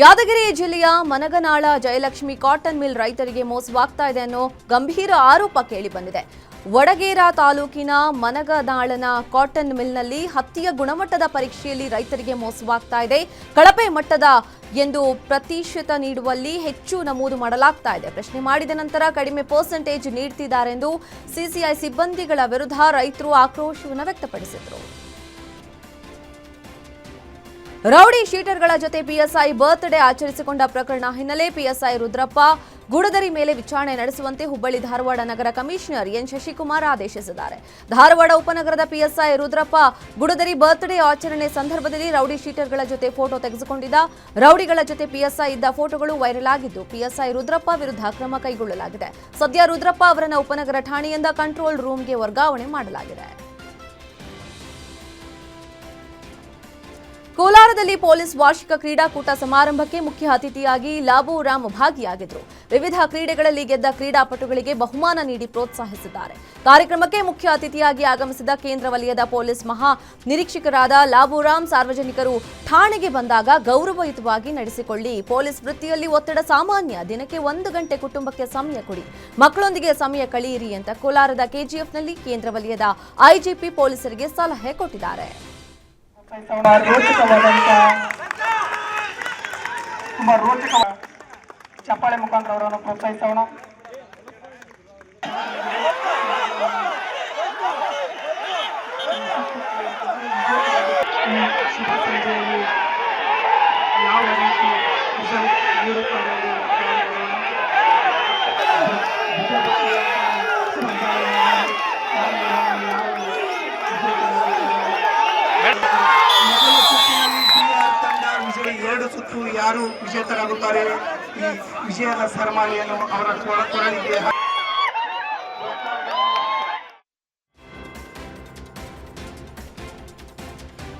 ಯಾದಗಿರಿ ಜಿಲ್ಲೆಯ ಮನಗನಾಳ ಜಯಲಕ್ಷ್ಮಿ ಕಾಟನ್ ಮಿಲ್ ರೈತರಿಗೆ ಮೋಸವಾಗ್ತಾ ಇದೆ ಅನ್ನೋ ಗಂಭೀರ ಆರೋಪ ಕೇಳಿಬಂದಿದೆ ವಡಗೇರ ತಾಲೂಕಿನ ಮನಗನಾಳನ ಕಾಟನ್ ಮಿಲ್ನಲ್ಲಿ ಹತ್ತಿಯ ಗುಣಮಟ್ಟದ ಪರೀಕ್ಷೆಯಲ್ಲಿ ರೈತರಿಗೆ ಮೋಸವಾಗ್ತಾ ಇದೆ. ಕಳಪೆ ಮಟ್ಟದ ಎಂದು ಪ್ರತಿಶತ ನೀಡುವಲ್ಲಿ ಹೆಚ್ಚು ನಮೂದು ಮಾಡಲಾಗ್ತಾ ಇದೆ. ಪ್ರಶ್ನೆ ಮಾಡಿದ ನಂತರ ಕಡಿಮೆ ಪರ್ಸೆಂಟೇಜ್ ನೀಡ್ತಿದ್ದಾರೆಂದು ಸಿಸಿಐ ಸಿಬ್ಬಂದಿಗಳ ವಿರುದ್ಧ ರೈತರು ಆಕ್ರೋಶವನ್ನು ವ್ಯಕ್ತಪಡಿಸಿದರು. ರೌಡಿ ಶೀಟರ್ಗಳ ಜೊತೆ ಪಿಎಸ್ಐ ಬರ್ತ್ಡೇ ಆಚರಿಸಿಕೊಂಡ ಪ್ರಕರಣ ಹಿನ್ನೆಲೆ ಪಿಎಸ್ಐ ರುದ್ರಪ್ಪ ಗುಡದರಿ ಮೇಲೆ ವಿಚಾರಣೆ ನಡೆಸುವಂತೆ ಹುಬ್ಬಳ್ಳಿ ಧಾರವಾಡ ನಗರ ಕಮಿಷನರ್ ಎನ್ ಶಶಿಕುಮಾರ್ ಆದೇಶಿಸಿದ್ದಾರೆ. ಧಾರವಾಡ ಉಪನಗರದ ಪಿಎಸ್ಐ ರುದ್ರಪ್ಪ ಗುಡದರಿ ಬರ್ತ್ಡೇ ಆಚರಣೆ ಸಂದರ್ಭದಲ್ಲಿ ರೌಡಿ ಶೀಟರ್ಗಳ ಜೊತೆ ಫೋಟೋ ತೆಗೆದುಕೊಂಡಿದ್ದ ರೌಡಿಗಳ ಜೊತೆ ಪಿಎಸ್ಐ ಇದ್ದ ಫೋಟೋಗಳು ವೈರಲ್ ಆಗಿದ್ದು, ಪಿಎಸ್ಐ ರುದ್ರಪ್ಪ ವಿರುದ್ಧ ಕ್ರಮ ಕೈಗೊಳ್ಳಲಾಗಿದೆ. ಸದ್ಯ ರುದ್ರಪ್ಪ ಅವರನ್ನು ಉಪನಗರ ಠಾಣೆಯಿಂದ ಕಂಟ್ರೋಲ್ ರೂಮ್ಗೆ ವರ್ಗಾವಣೆ ಮಾಡಲಾಗಿದೆ. ಕೋಲಾರದಲ್ಲಿ ಪೊಲೀಸ್ ವಾರ್ಷಿಕ ಕ್ರೀಡಾಕೂಟ ಸಮಾರಂಭಕ್ಕೆ ಮುಖ್ಯ ಅತಿಥಿಯಾಗಿ ಲಾಬುರಾಮ್ ಭಾಗಿಯಾಗಿದ್ದರು ವಿವಿಧ ಕ್ರೀಡೆಗಳಲ್ಲಿ ಗೆದ್ದ ಕ್ರೀಡಾಪಟುಗಳಿಗೆ ಬಹುಮಾನ ನೀಡಿ ಪ್ರೋತ್ಸಾಹಿಸಿದ್ದಾರೆ. ಕಾರ್ಯಕ್ರಮಕ್ಕೆ ಮುಖ್ಯ ಅತಿಥಿಯಾಗಿ ಆಗಮಿಸಿದ ಕೇಂದ್ರ ವಲಯದ ಪೊಲೀಸ್ ಮಹಾ ನಿರೀಕ್ಷಕರಾದ ಲಾಬುರಾಮ್ ಸಾರ್ವಜನಿಕರು ಠಾಣೆಗೆ ಬಂದಾಗ ಗೌರವಯುತವಾಗಿ ನಡೆಸಿಕೊಳ್ಳಿ. ಪೊಲೀಸ್ ವೃತ್ತಿಯಲ್ಲಿ ಒತ್ತಡ ಸಾಮಾನ್ಯ. ದಿನಕ್ಕೆ ಒಂದು ಗಂಟೆ ಕುಟುಂಬಕ್ಕೆ ಸಮಯ ಕೊಡಿ. ಮಕ್ಕಳೊಂದಿಗೆ ಸಮಯ ಕಳೆಯಿರಿ ಅಂತ ಕೋಲಾರದ ಕೆಜಿಎಫ್ನಲ್ಲಿ ಕೇಂದ್ರ ವಲಯದ ಐಜಿಪಿ ಪೊಲೀಸರಿಗೆ ಸಲಹೆ ಕೊಟ್ಟಿದ್ದಾರೆ.
ರೋಚಕವಾದಂತ ತುಂಬಾ ರೋಚಕ ಚಪ್ಪಾಳೆ ಮುಖಾಂತರ ಅವರನ್ನು ಪ್ರೋತ್ಸಾಹಿಸೋಣ. ಸುತ್ತು ಯಾರು ವಿಜೇತರಾಗುತ್ತಾರೆ ಈ ವಿಜಯದ ಸರಮಾಲೆಯನ್ನು ಅವರ ಕೊರ- ಕೊರಳಿಗೆ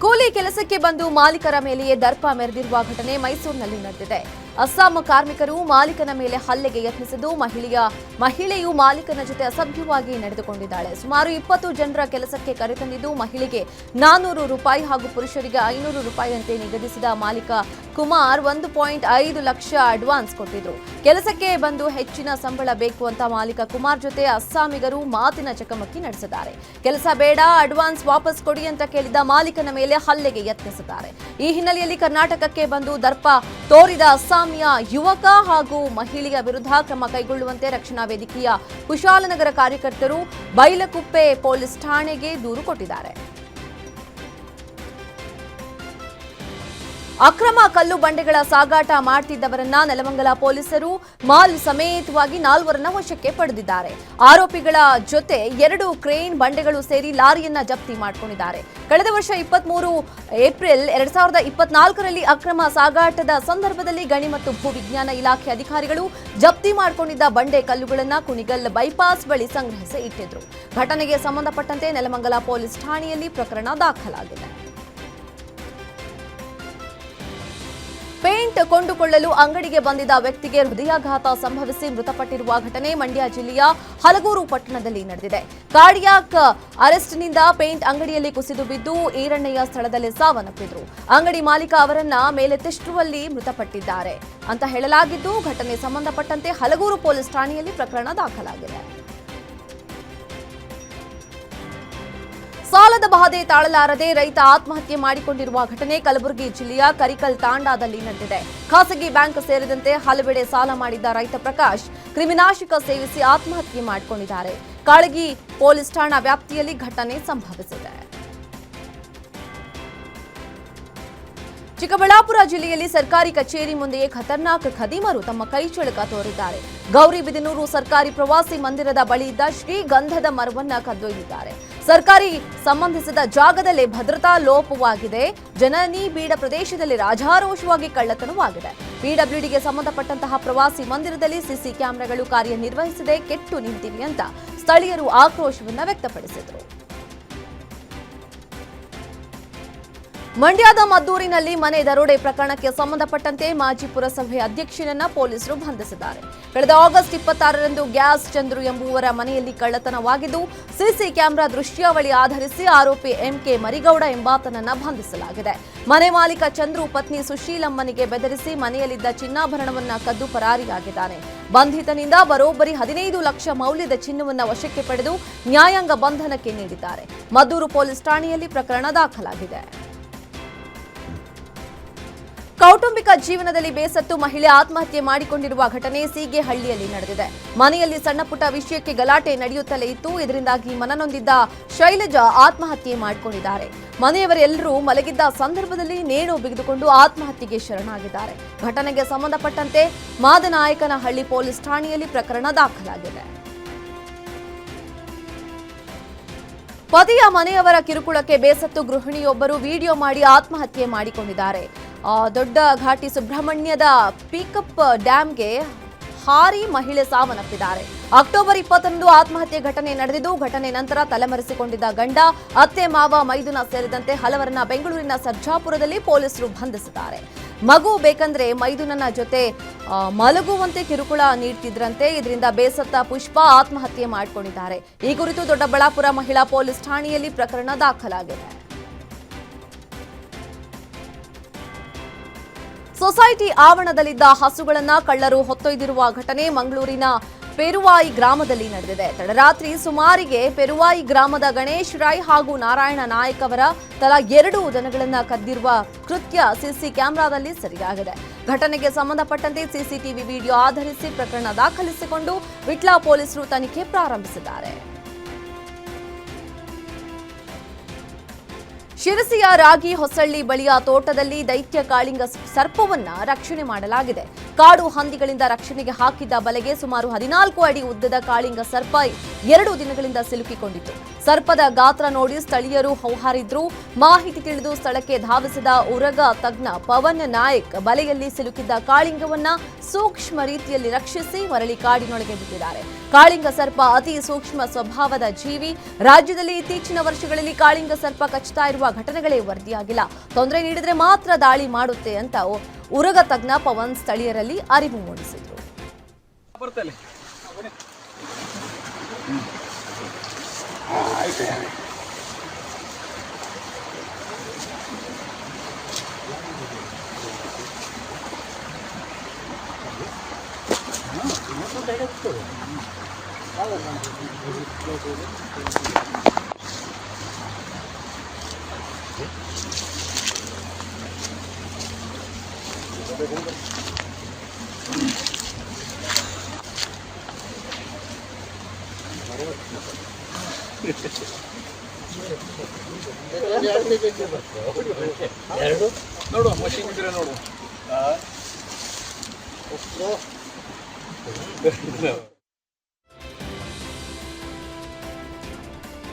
ಕೂಲಿ ಕೆಲಸಕ್ಕೆ ಬಂದು ಮಾಲೀಕರ ಮೇಲೆಯೇ ದರ್ಪ ಮೆರೆದಿರುವ ಘಟನೆ ಮೈಸೂರಿನಲ್ಲಿ ನಡೆದಿದೆ. ಅಸ್ಸಾಂ ಕಾರ್ಮಿಕರು ಮಾಲೀಕನ ಮೇಲೆ ಹಲ್ಲೆಗೆ ಯತ್ನಿಸಿದ್ದು ಮಹಿಳೆಯ, ಮಹಿಳೆಯು ಮಾಲೀಕನ ಜೊತೆ ಅಸಭ್ಯವಾಗಿ ನಡೆದುಕೊಂಡಿದ್ದಾಳೆ. ಸುಮಾರು ಇಪ್ಪತ್ತು ಜನರ ಕೆಲಸಕ್ಕೆ ಕರೆತಂದಿದ್ದು ಮಹಿಳೆಗೆ ನಾನೂರು ರೂಪಾಯಿ ಹಾಗೂ ಪುರುಷರಿಗೆ ಐನೂರು ರೂಪಾಯಿಯಂತೆ ನಿಗದಿಸಿದ ಮಾಲೀಕ ಕುಮಾರ್ ಒಂದು ಪಾಯಿಂಟ್ ಐದು ಲಕ್ಷ ಅಡ್ವಾನ್ಸ್ ಕೊಟ್ಟಿದ್ರು. ಕೆಲಸಕ್ಕೆ ಬಂದು ಹೆಚ್ಚಿನ ಸಂಬಳ ಬೇಕು ಅಂತ ಮಾಲೀಕ ಕುಮಾರ್ ಜೊತೆ ಅಸ್ಸಾಮಿಗರು ಮಾತಿನ ಚಕಮಕಿ ನಡೆಸಿದ್ದಾರೆ. ಕೆಲಸ ಬೇಡ ಅಡ್ವಾನ್ಸ್ ವಾಪಸ್ ಕೊಡಿ ಅಂತ ಕೇಳಿದ ಮಾಲೀಕನ ಮೇಲೆ ಹಲ್ಲೆಗೆ ಯತ್ನಿಸಿದ್ದಾರೆ. ಈ ಹಿನ್ನೆಲೆಯಲ್ಲಿ ಕರ್ನಾಟಕಕ್ಕೆ ಬಂದು ದರ್ಪ ತೋರಿದ ಅಸ್ಸಾಮಿಯ ಯುವಕ ಹಾಗೂ ಮಹಿಳೆಯ ವಿರುದ್ಧ ಕ್ರಮ ಕೈಗೊಳ್ಳುವಂತೆ ರಕ್ಷಣಾ ವೇದಿಕೆಯ ಕುಶಾಲನಗರ ಕಾರ್ಯಕರ್ತರು ಬೈಲಕುಪ್ಪೆ ಪೊಲೀಸ್ ಠಾಣೆಗೆ ದೂರು ಕೊಟ್ಟಿದ್ದಾರೆ. ಅಕ್ರಮ ಕಲ್ಲು ಬಂಡೆಗಳ ಸಾಗಾಟ ಮಾಡ್ತಿದ್ದವರನ್ನ ನೆಲಮಂಗಲ ಪೊಲೀಸರು ಮಾಲ್ ಸಮೇತವಾಗಿ ನಾಲ್ವರನ್ನ ವಶಕ್ಕೆ ಪಡೆದಿದ್ದಾರೆ. ಆರೋಪಿಗಳ ಜೊತೆ ಎರಡು ಕ್ರೇನ್ ಬಂಡೆಗಳು ಸೇರಿ ಲಾರಿಯನ್ನ ಜಪ್ತಿ ಮಾಡಿಕೊಂಡಿದ್ದಾರೆ. ಕಳೆದ ವರ್ಷ ಇಪ್ಪತ್ಮೂರು ಏಪ್ರಿಲ್ ಎರಡ್ ಸಾವಿರದ ಇಪ್ಪತ್ನಾಲ್ಕರಲ್ಲಿ ಅಕ್ರಮ ಸಾಗಾಟದ ಸಂದರ್ಭದಲ್ಲಿ ಗಣಿ ಮತ್ತು ಭೂ ವಿಜ್ಞಾನ ಇಲಾಖೆ ಅಧಿಕಾರಿಗಳು ಜಪ್ತಿ ಮಾಡಿಕೊಂಡಿದ್ದ ಬಂಡೆ ಕಲ್ಲುಗಳನ್ನ ಕುಣಿಗಲ್ ಬೈಪಾಸ್ ಬಳಿ ಸಂಗ್ರಹಿಸಿ ಇಟ್ಟಿದ್ರು. ಘಟನೆಗೆ ಸಂಬಂಧಪಟ್ಟಂತೆ ನೆಲಮಂಗಲ ಪೊಲೀಸ್ ಠಾಣೆಯಲ್ಲಿ ಪ್ರಕರಣ ದಾಖಲಾಗಿದೆ. ಪೇಂಟ್ ಕೊಂಡುಕೊಳ್ಳಲು ಅಂಗಡಿಗೆ ಬಂದಿದ್ದ ವ್ಯಕ್ತಿಗೆ ಹೃದಯಾಘಾತ ಸಂಭವಿಸಿ ಮೃತಪಟ್ಟಿರುವ ಘಟನೆ ಮಂಡ್ಯ ಜಿಲ್ಲೆಯ ಹಲಗೂರು ಪಟ್ಟಣದಲ್ಲಿ ನಡೆದಿದೆ. ಕಾರ್ಡಿಯಾಕ್ ಅರೆಸ್ಟ್ನಿಂದ ಪೇಂಟ್ ಅಂಗಡಿಯಲ್ಲಿ ಕುಸಿದು ಬಿದ್ದು ಈರಣ್ಣೆಯ ಸ್ಥಳದಲ್ಲಿ ಸಾವನ್ನಪ್ಪಿದ್ರು. ಅಂಗಡಿ ಮಾಲೀಕ ಅವರನ್ನ ಮೇಲೆತ್ತಿಷ್ಟುವಲ್ಲಿ ಮೃತಪಟ್ಟಿದ್ದಾರೆ. ಅಂತ ಹೇಳಲಾಗಿದ್ದು, ಘಟನೆ ಸಂಬಂಧಪಟ್ಟಂತೆ ಹಲಗೂರು ಪೊಲೀಸ್ ಠಾಣೆಯಲ್ಲಿ ಪ್ರಕರಣ ದಾಖಲಾಗಿದೆ. ಸಾಲದ ಬಾಧೆ ತಾಳಲಾರದೆ ರೈತ ಆತ್ಮಹತ್ಯೆ ಮಾಡಿಕೊಂಡಿರುವ ಘಟನೆ ಕಲಬುರಗಿ ಜಿಲ್ಲೆಯ ಕರಿಕಲ್ ತಾಂಡಾದಲ್ಲಿ ನಡೆದಿದೆ. ಖಾಸಗಿ ಬ್ಯಾಂಕ್ ಸೇರಿದಂತೆ ಹಲವೆಡೆ ಸಾಲ ಮಾಡಿದ್ದ ರೈತ ಪ್ರಕಾಶ್ ಕ್ರಿಮಿನಾಶಕ ಸೇವಿಸಿ ಆತ್ಮಹತ್ಯೆ ಮಾಡಿಕೊಂಡಿದ್ದಾರೆ. ಕಾಳಗಿ ಪೊಲೀಸ್ ಠಾಣಾ ವ್ಯಾಪ್ತಿಯಲ್ಲಿ ಘಟನೆ ಸಂಭವಿಸಿದೆ. ಚಿಕ್ಕಬಳ್ಳಾಪುರ ಜಿಲ್ಲೆಯಲ್ಲಿ ಸರ್ಕಾರಿ ಕಚೇರಿ ಮುಂದೆಯೇ ಖತರ್ನಾಕ್ ಖದೀಮರು ತಮ್ಮ ಕೈಚಳಕ ತೋರಿದ್ದಾರೆ. ಗೌರಿಬಿದನೂರು ಸರ್ಕಾರಿ ಪ್ರವಾಸಿ ಮಂದಿರದ ಬಳಿ ಇದ್ದ ಶ್ರೀಗಂಧದ ಮರವನ್ನ ಕದ್ದೊಯ್ದಿದ್ದಾರೆ. ಸರ್ಕಾರಿ ಸಂಬಂಧಿಸಿದ ಜಾಗದಲ್ಲಿ ಭದ್ರತಾ ಲೋಪವಾಗಿದೆ. ಜನನಿ ಬೀಡ ಪ್ರದೇಶದಲ್ಲಿ ರಾಜಾರೋಷವಾಗಿ ಕಳ್ಳತನವಾಗಿದೆ. ಪಿಡಬ್ಲ್ಯೂಡಿಗೆ ಸಂಬಂಧಪಟ್ಟಂತಹ ಪ್ರವಾಸಿ ಮಂದಿರದಲ್ಲಿ ಸಿಸಿ ಕ್ಯಾಮೆರಾಗಳು ಕಾರ್ಯನಿರ್ವಹಿಸದೆ. ಕೆಟ್ಟು ನಿಂತಿವೆ ಅಂತ ಸ್ಥಳೀಯರು ಆಕ್ರೋಶವನ್ನು ವ್ಯಕ್ತಪಡಿಸಿದರು. ಮಂಡ್ಯದ ಮದ್ದೂರಿನಲ್ಲಿ ಮನೆ ದರೋಡೆ ಪ್ರಕರಣಕ್ಕೆ ಸಂಬಂಧಪಟ್ಟಂತೆ ಮಾಜಿ ಪುರಸಭೆ ಅಧ್ಯಕ್ಷನನ್ನ ಪೊಲೀಸರು ಬಂಧಿಸಿದ್ದಾರೆ. ಕಳೆದ ಆಗಸ್ಟ್ ಇಪ್ಪತ್ತಾರರಂದು ಗ್ಯಾಸ್ ಚಂದ್ರು ಎಂಬುವರ ಮನೆಯಲ್ಲಿ ಕಳ್ಳತನವಾಗಿದ್ದು, ಸಿಸಿ ಕ್ಯಾಮೆರಾ ದೃಶ್ಯಾವಳಿ ಆಧರಿಸಿ ಆರೋಪಿ ಎಂಕೆ ಮರಿಗೌಡ ಎಂಬಾತನನ್ನ ಬಂಧಿಸಲಾಗಿದೆ. ಮನೆ ಮಾಲೀಕ ಚಂದ್ರು ಪತ್ನಿ ಸುಶೀಲಮ್ಮನಿಗೆ ಬೆದರಿಸಿ ಮನೆಯಲ್ಲಿದ್ದ ಚಿನ್ನಾಭರಣವನ್ನ ಕದ್ದು ಪರಾರಿಯಾಗಿದ್ದಾನೆ. ಬಂಧಿತನಿಂದ ಬರೋಬ್ಬರಿ ಹದಿನೈದು ಲಕ್ಷ ಮೌಲ್ಯದ ಚಿನ್ನವನ್ನ ವಶಕ್ಕೆ ಪಡೆದು ನ್ಯಾಯಾಂಗ ಬಂಧನಕ್ಕೆ ನೀಡಿದ್ದಾರೆ. ಮದ್ದೂರು ಪೊಲೀಸ್ ಠಾಣೆಯಲ್ಲಿ ಪ್ರಕರಣ ದಾಖಲಾಗಿದೆ. ಕೌಟುಂಬಿಕ ಜೀವನದಲ್ಲಿ ಬೇಸತ್ತು ಮಹಿಳೆ ಆತ್ಮಹತ್ಯೆ ಮಾಡಿಕೊಂಡಿರುವ ಘಟನೆ ಸೀಗೆಹಳ್ಳಿಯಲ್ಲಿ ನಡೆದಿದೆ. ಮನೆಯಲ್ಲಿ ಸಣ್ಣ ಪುಟ್ಟ ವಿಷಯಕ್ಕೆ ಗಲಾಟೆ ನಡೆಯುತ್ತಲೇ ಇತ್ತು. ಇದರಿಂದಾಗಿ ಮನನೊಂದಿದ್ದ ಶೈಲಜಾ ಆತ್ಮಹತ್ಯೆ ಮಾಡಿಕೊಂಡಿದ್ದಾರೆ. ಮನೆಯವರೆಲ್ಲರೂ ಮಲಗಿದ್ದ ಸಂದರ್ಭದಲ್ಲಿ ನೇಣು ಬಿಗಿದುಕೊಂಡು ಆತ್ಮಹತ್ಯೆಗೆ ಶರಣಾಗಿದ್ದಾರೆ. ಘಟನೆಗೆ ಸಂಬಂಧಪಟ್ಟಂತೆ ಮಾದನಾಯಕನಹಳ್ಳಿ ಪೊಲೀಸ್ ಠಾಣೆಯಲ್ಲಿ ಪ್ರಕರಣ ದಾಖಲಾಗಿದೆ. ಪತಿಯ ಮನೆಯವರ ಕಿರುಕುಳಕ್ಕೆ ಬೇಸತ್ತು ಗೃಹಿಣಿಯೊಬ್ಬರು ವಿಡಿಯೋ ಮಾಡಿ ಆತ್ಮಹತ್ಯೆ ಮಾಡಿಕೊಂಡಿದ್ದಾರೆ. ದೊಡ್ಡ ಘಾಟಿ ಸುಬ್ರಹ್ಮಣ್ಯದ ಪಿಕಪ್ ಡ್ಯಾಮ್ಗೆ ಹಾರಿ ಮಹಿಳೆ ಸಾವನ್ನಪ್ಪಿದ್ದಾರೆ. ಅಕ್ಟೋಬರ್ ಇಪ್ಪತ್ತೊಂದು ಆತ್ಮಹತ್ಯೆ ಘಟನೆ ನಡೆದಿದ್ದು, ಘಟನೆ ನಂತರ ತಲೆಮರೆಸಿಕೊಂಡಿದ್ದ ಗಂಡ, ಅತ್ತೆ, ಮಾವ, ಮೈದುನ ಸೇರಿದಂತೆ ಹಲವರನ್ನ ಬೆಂಗಳೂರಿನ ಸರ್ಜಾಪುರದಲ್ಲಿ ಪೊಲೀಸರು ಬಂಧಿಸಿದ್ದಾರೆ. ಮಗು ಬೇಕಂದ್ರೆ ಮೈದುನನ ಜೊತೆ ಮಲಗುವಂತೆ ಕಿರುಕುಳ ನೀಡ್ತಿದ್ರಂತೆ, ಇದರಿಂದ ಬೇಸತ್ತ ಪುಷ್ಪ ಆತ್ಮಹತ್ಯೆ ಮಾಡಿಕೊಂಡಿದ್ದಾರೆ. ಈ ಕುರಿತು ದೊಡ್ಡಬಳ್ಳಾಪುರ ಮಹಿಳಾ ಪೊಲೀಸ್ ಠಾಣೆಯಲ್ಲಿ ಪ್ರಕರಣ ದಾಖಲಾಗಿದೆ. ಸೊಸೈಟಿ ಆವರಣದಲ್ಲಿದ್ದ ಹಸುಗಳನ್ನ ಕಳ್ಳರು ಹೊತ್ತೊಯ್ದಿರುವ ಘಟನೆ ಮಂಗಳೂರಿನ ಪೆರುವಾಯಿ ಗ್ರಾಮದಲ್ಲಿ ನಡೆದಿದೆ. ತಡರಾತ್ರಿ ಸುಮಾರಿಗೆ ಪೆರುವಾಯಿ ಗ್ರಾಮದ ಗಣೇಶ್ ರಾಯ್ ಹಾಗೂ ನಾರಾಯಣ ನಾಯಕ್ ಅವರ ತಲಾ ಎರಡು ದನಗಳನ್ನು ಕದ್ದಿರುವ ಕೃತ್ಯ ಸಿಸಿ ಕ್ಯಾಮೆರಾದಲ್ಲಿ ಸರಿಯಾಗಿದೆ. ಘಟನೆಗೆ ಸಂಬಂಧಪಟ್ಟಂತೆ ಸಿಸಿಟಿವಿ ವಿಡಿಯೋ ಆಧರಿಸಿ ಪ್ರಕರಣ ದಾಖಲಿಸಿಕೊಂಡು ವಿಟ್ಲಾ ಪೊಲೀಸರು ತನಿಖೆ ಪ್ರಾರಂಭಿಸಿದ್ದಾರೆ. ಶಿರಸಿಯ ರಾಗಿ ಹೊಸಳ್ಳಿ ಬಳಿಯ ತೋಟದಲ್ಲಿ ದೈತ್ಯ ಕಾಳಿಂಗ ಸರ್ಪವನ್ನ ರಕ್ಷಣೆ ಮಾಡಲಾಗಿದೆ. ಕಾಡು ಹಂದಿಗಳಿಂದ ರಕ್ಷಣೆಗೆ ಹಾಕಿದ್ದ ಬಲೆಗೆ ಸುಮಾರು ಹದಿನಾಲ್ಕು ಅಡಿ ಉದ್ದದ ಕಾಳಿಂಗ ಸರ್ಪ ಎರಡು ದಿನಗಳಿಂದ ಸಿಲುಕಿಕೊಂಡಿತ್ತು. ಸರ್ಪದ ಗಾತ್ರ ನೋಡಿ ಸ್ಥಳೀಯರು ಹೌಹಾರಿದ್ರು. ಮಾಹಿತಿ ತಿಳಿದು ಸ್ಥಳಕ್ಕೆ ಧಾವಿಸಿದ ಉರಗ ತಜ್ಞ ಪವನ್ ನಾಯಕ್ ಬಲೆಯಲ್ಲಿ ಸಿಲುಕಿದ್ದ ಕಾಳಿಂಗವನ್ನ ಸೂಕ್ಷ್ಮ ರೀತಿಯಲ್ಲಿ ರಕ್ಷಿಸಿ ಮರಳಿ ಕಾಡಿನೊಳಗೆ ಬಿಟ್ಟಿದ್ದಾರೆ. ಕಾಳಿಂಗ ಸರ್ಪ ಅತಿ ಸೂಕ್ಷ್ಮ ಸ್ವಭಾವದ ಜೀವಿ. ರಾಜ್ಯದಲ್ಲಿ ಇತ್ತೀಚಿನ ವರ್ಷಗಳಲ್ಲಿ ಕಾಳಿಂಗ ಸರ್ಪ ಕಚ್ಚುತ್ತಾ ಇರುವ ಘಟನೆಗಳೇ ವರದಿಯಾಗಿಲ್ಲ. ತೊಂದರೆ ನೀಡಿದರೆ ಮಾತ್ರ ದಾಳಿ ಮಾಡುತ್ತೆ ಅಂತ ಉರಗ ತಜ್ಞ ಪವನ್ ಸ್ಥಳೀಯರಲ್ಲಿ ಅರಿವು ಮೂಡಿಸಿದ್ರು. ಎರಡು ನೋಡು ಮಷಿನ್ ಇದ್ರೆ ನೋಡು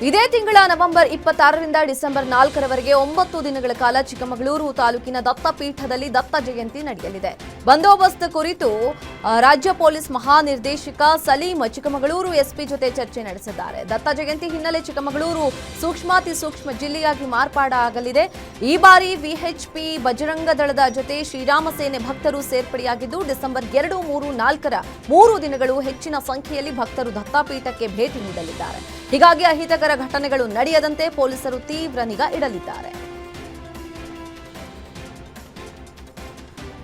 ಇದೇ ತಿಂಗಳ ನವೆಂಬರ್ ಇಪ್ಪತ್ತಾರರಿಂದ ಡಿಸೆಂಬರ್ ನಾಲ್ಕರವರೆಗೆ ಒಂಬತ್ತು ದಿನಗಳ ಕಾಲ ಚಿಕ್ಕಮಗಳೂರು ತಾಲೂಕಿನ ದತ್ತಪೀಠದಲ್ಲಿ ದತ್ತ ಜಯಂತಿ ನಡೆಯಲಿದೆ. ಬಂದೋಬಸ್ತ್ ಕುರಿತು ರಾಜ್ಯ ಪೊಲೀಸ್ ಮಹಾನಿರ್ದೇಶಕ ಸಲೀಂ ಚಿಕ್ಕಮಗಳೂರು ಎಸ್ಪಿ ಜೊತೆ ಚರ್ಚೆ ನಡೆಸಿದ್ದಾರೆ. ದತ್ತ ಜಯಂತಿ ಹಿನ್ನೆಲೆ ಚಿಕ್ಕಮಗಳೂರು ಸೂಕ್ಷ್ಮಾತಿ ಸೂಕ್ಷ್ಮ ಜಿಲ್ಲೆಯಾಗಿ ಮಾರ್ಪಾಡಾಗಲಿದೆ ಈ ಬಾರಿ ವಿಎಚ್ಪಿ ಬಜರಂಗ ದಳದ ಜೊತೆ ಶ್ರೀರಾಮ ಸೇನೆ ಭಕ್ತರು ಸೇರ್ಪಡೆಯಾಗಿದ್ದು, ಡಿಸೆಂಬರ್ ಎರಡು, ಮೂರು, ನಾಲ್ಕರ ಮೂರು ದಿನಗಳು ಹೆಚ್ಚಿನ ಸಂಖ್ಯೆಯಲ್ಲಿ ಭಕ್ತರು ದತ್ತಾಪೀಠಕ್ಕೆ ಭೇಟಿ ನೀಡಲಿದ್ದಾರೆ. ಹೀಗಾಗಿ ಅಹಿತಕರ ಘಟನೆಗಳು ನಡೆಯದಂತೆ ಪೊಲೀಸರು ತೀವ್ರ ನಿಗಾ ಇಡಲಿದ್ದಾರೆ.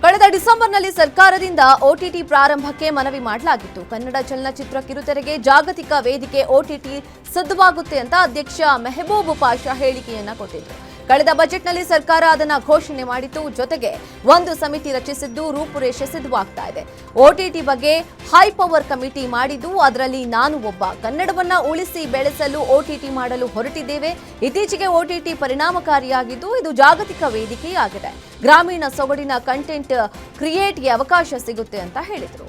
ಕಳೆದ ಡಿಸೆಂಬರ್ನಲ್ಲಿ ಸರ್ಕಾರದಿಂದ ಒಟಿಟಿ ಪ್ರಾರಂಭಕ್ಕೆ ಮನವಿ ಮಾಡಲಾಗಿತ್ತು. ಕನ್ನಡ ಚಲನಚಿತ್ರ ಕಿರುತೆರೆಗೆ ಜಾಗತಿಕ ವೇದಿಕೆ ಒಟಿಟಿ ಸಿದ್ಧವಾಗುತ್ತೆ ಅಂತ ಅಧ್ಯಕ್ಷ ಮೆಹಬೂಬ್ ಪಾಷಾ ಹೇಳಿಕೆಯನ್ನ ಕೊಟ್ಟಿದ್ರು. ಕಳೆದ ಬಜೆಟ್ನಲ್ಲಿ ಸರ್ಕಾರ ಅದನ್ನ ಘೋಷಣೆ ಮಾಡಿತ್ತು. ಜೊತೆಗೆ ಒಂದು ಸಮಿತಿ ರಚಿಸಿದ್ದು ರೂಪುರೇಷೆ ಸಿದ್ಧವಾಗ್ತಾ ಇದೆ. ಒಟಿಟಿ ಬಗ್ಗೆ ಹೈ ಪವರ್ ಕಮಿಟಿ ಮಾಡಿದ್ದು, ಅದರಲ್ಲಿ ನಾನು ಒಬ್ಬ. ಕನ್ನಡವನ್ನ ಉಳಿಸಿ ಬೆಳೆಸಲು ಒಟಿಟಿ ಮಾಡಲು ಹೊರಟಿದ್ದೇವೆ. ಇತ್ತೀಚೆಗೆ ಒಟಿಟಿ ಪರಿಣಾಮಕಾರಿಯಾಗಿದ್ದು, ಇದು ಜಾಗತಿಕ ವೇದಿಕೆಯಾಗಿದೆ. ಗ್ರಾಮೀಣ ಸೊಗಡಿನ ಕಂಟೆಂಟ್ ಕ್ರಿಯೇಟ್ಗೆ ಅವಕಾಶ ಸಿಗುತ್ತೆ ಅಂತ ಹೇಳಿದರು.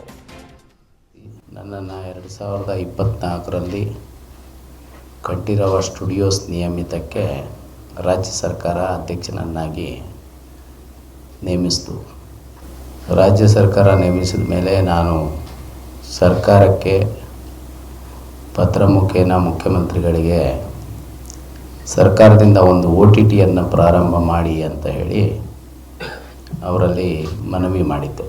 ನನ್ನನ್ನು ಎರಡು ಸಾವಿರದ ಇಪ್ಪತ್ತ್ನಾಲ್ಕರಲ್ಲಿ ಕಂಠೀರವ ಸ್ಟುಡಿಯೋಸ್ ನಿಯಮಿತಕ್ಕೆ ರಾಜ್ಯ ಸರ್ಕಾರ ಅಧ್ಯಕ್ಷನನ್ನಾಗಿ ನೇಮಿಸಿತು. ರಾಜ್ಯ ಸರ್ಕಾರ ನೇಮಿಸಿದ ಮೇಲೆ ನಾನು ಸರ್ಕಾರಕ್ಕೆ ಪತ್ರ ಮುಖೇನ ಮುಖ್ಯಮಂತ್ರಿಗಳಿಗೆ ಸರ್ಕಾರದಿಂದ ಒಂದು ಒ ಟಿ ಟಿಯನ್ನು ಪ್ರಾರಂಭ ಮಾಡಿ ಅಂತ ಹೇಳಿ ಅವರಲ್ಲಿ ಮನವಿ ಮಾಡಿದ್ದೆ.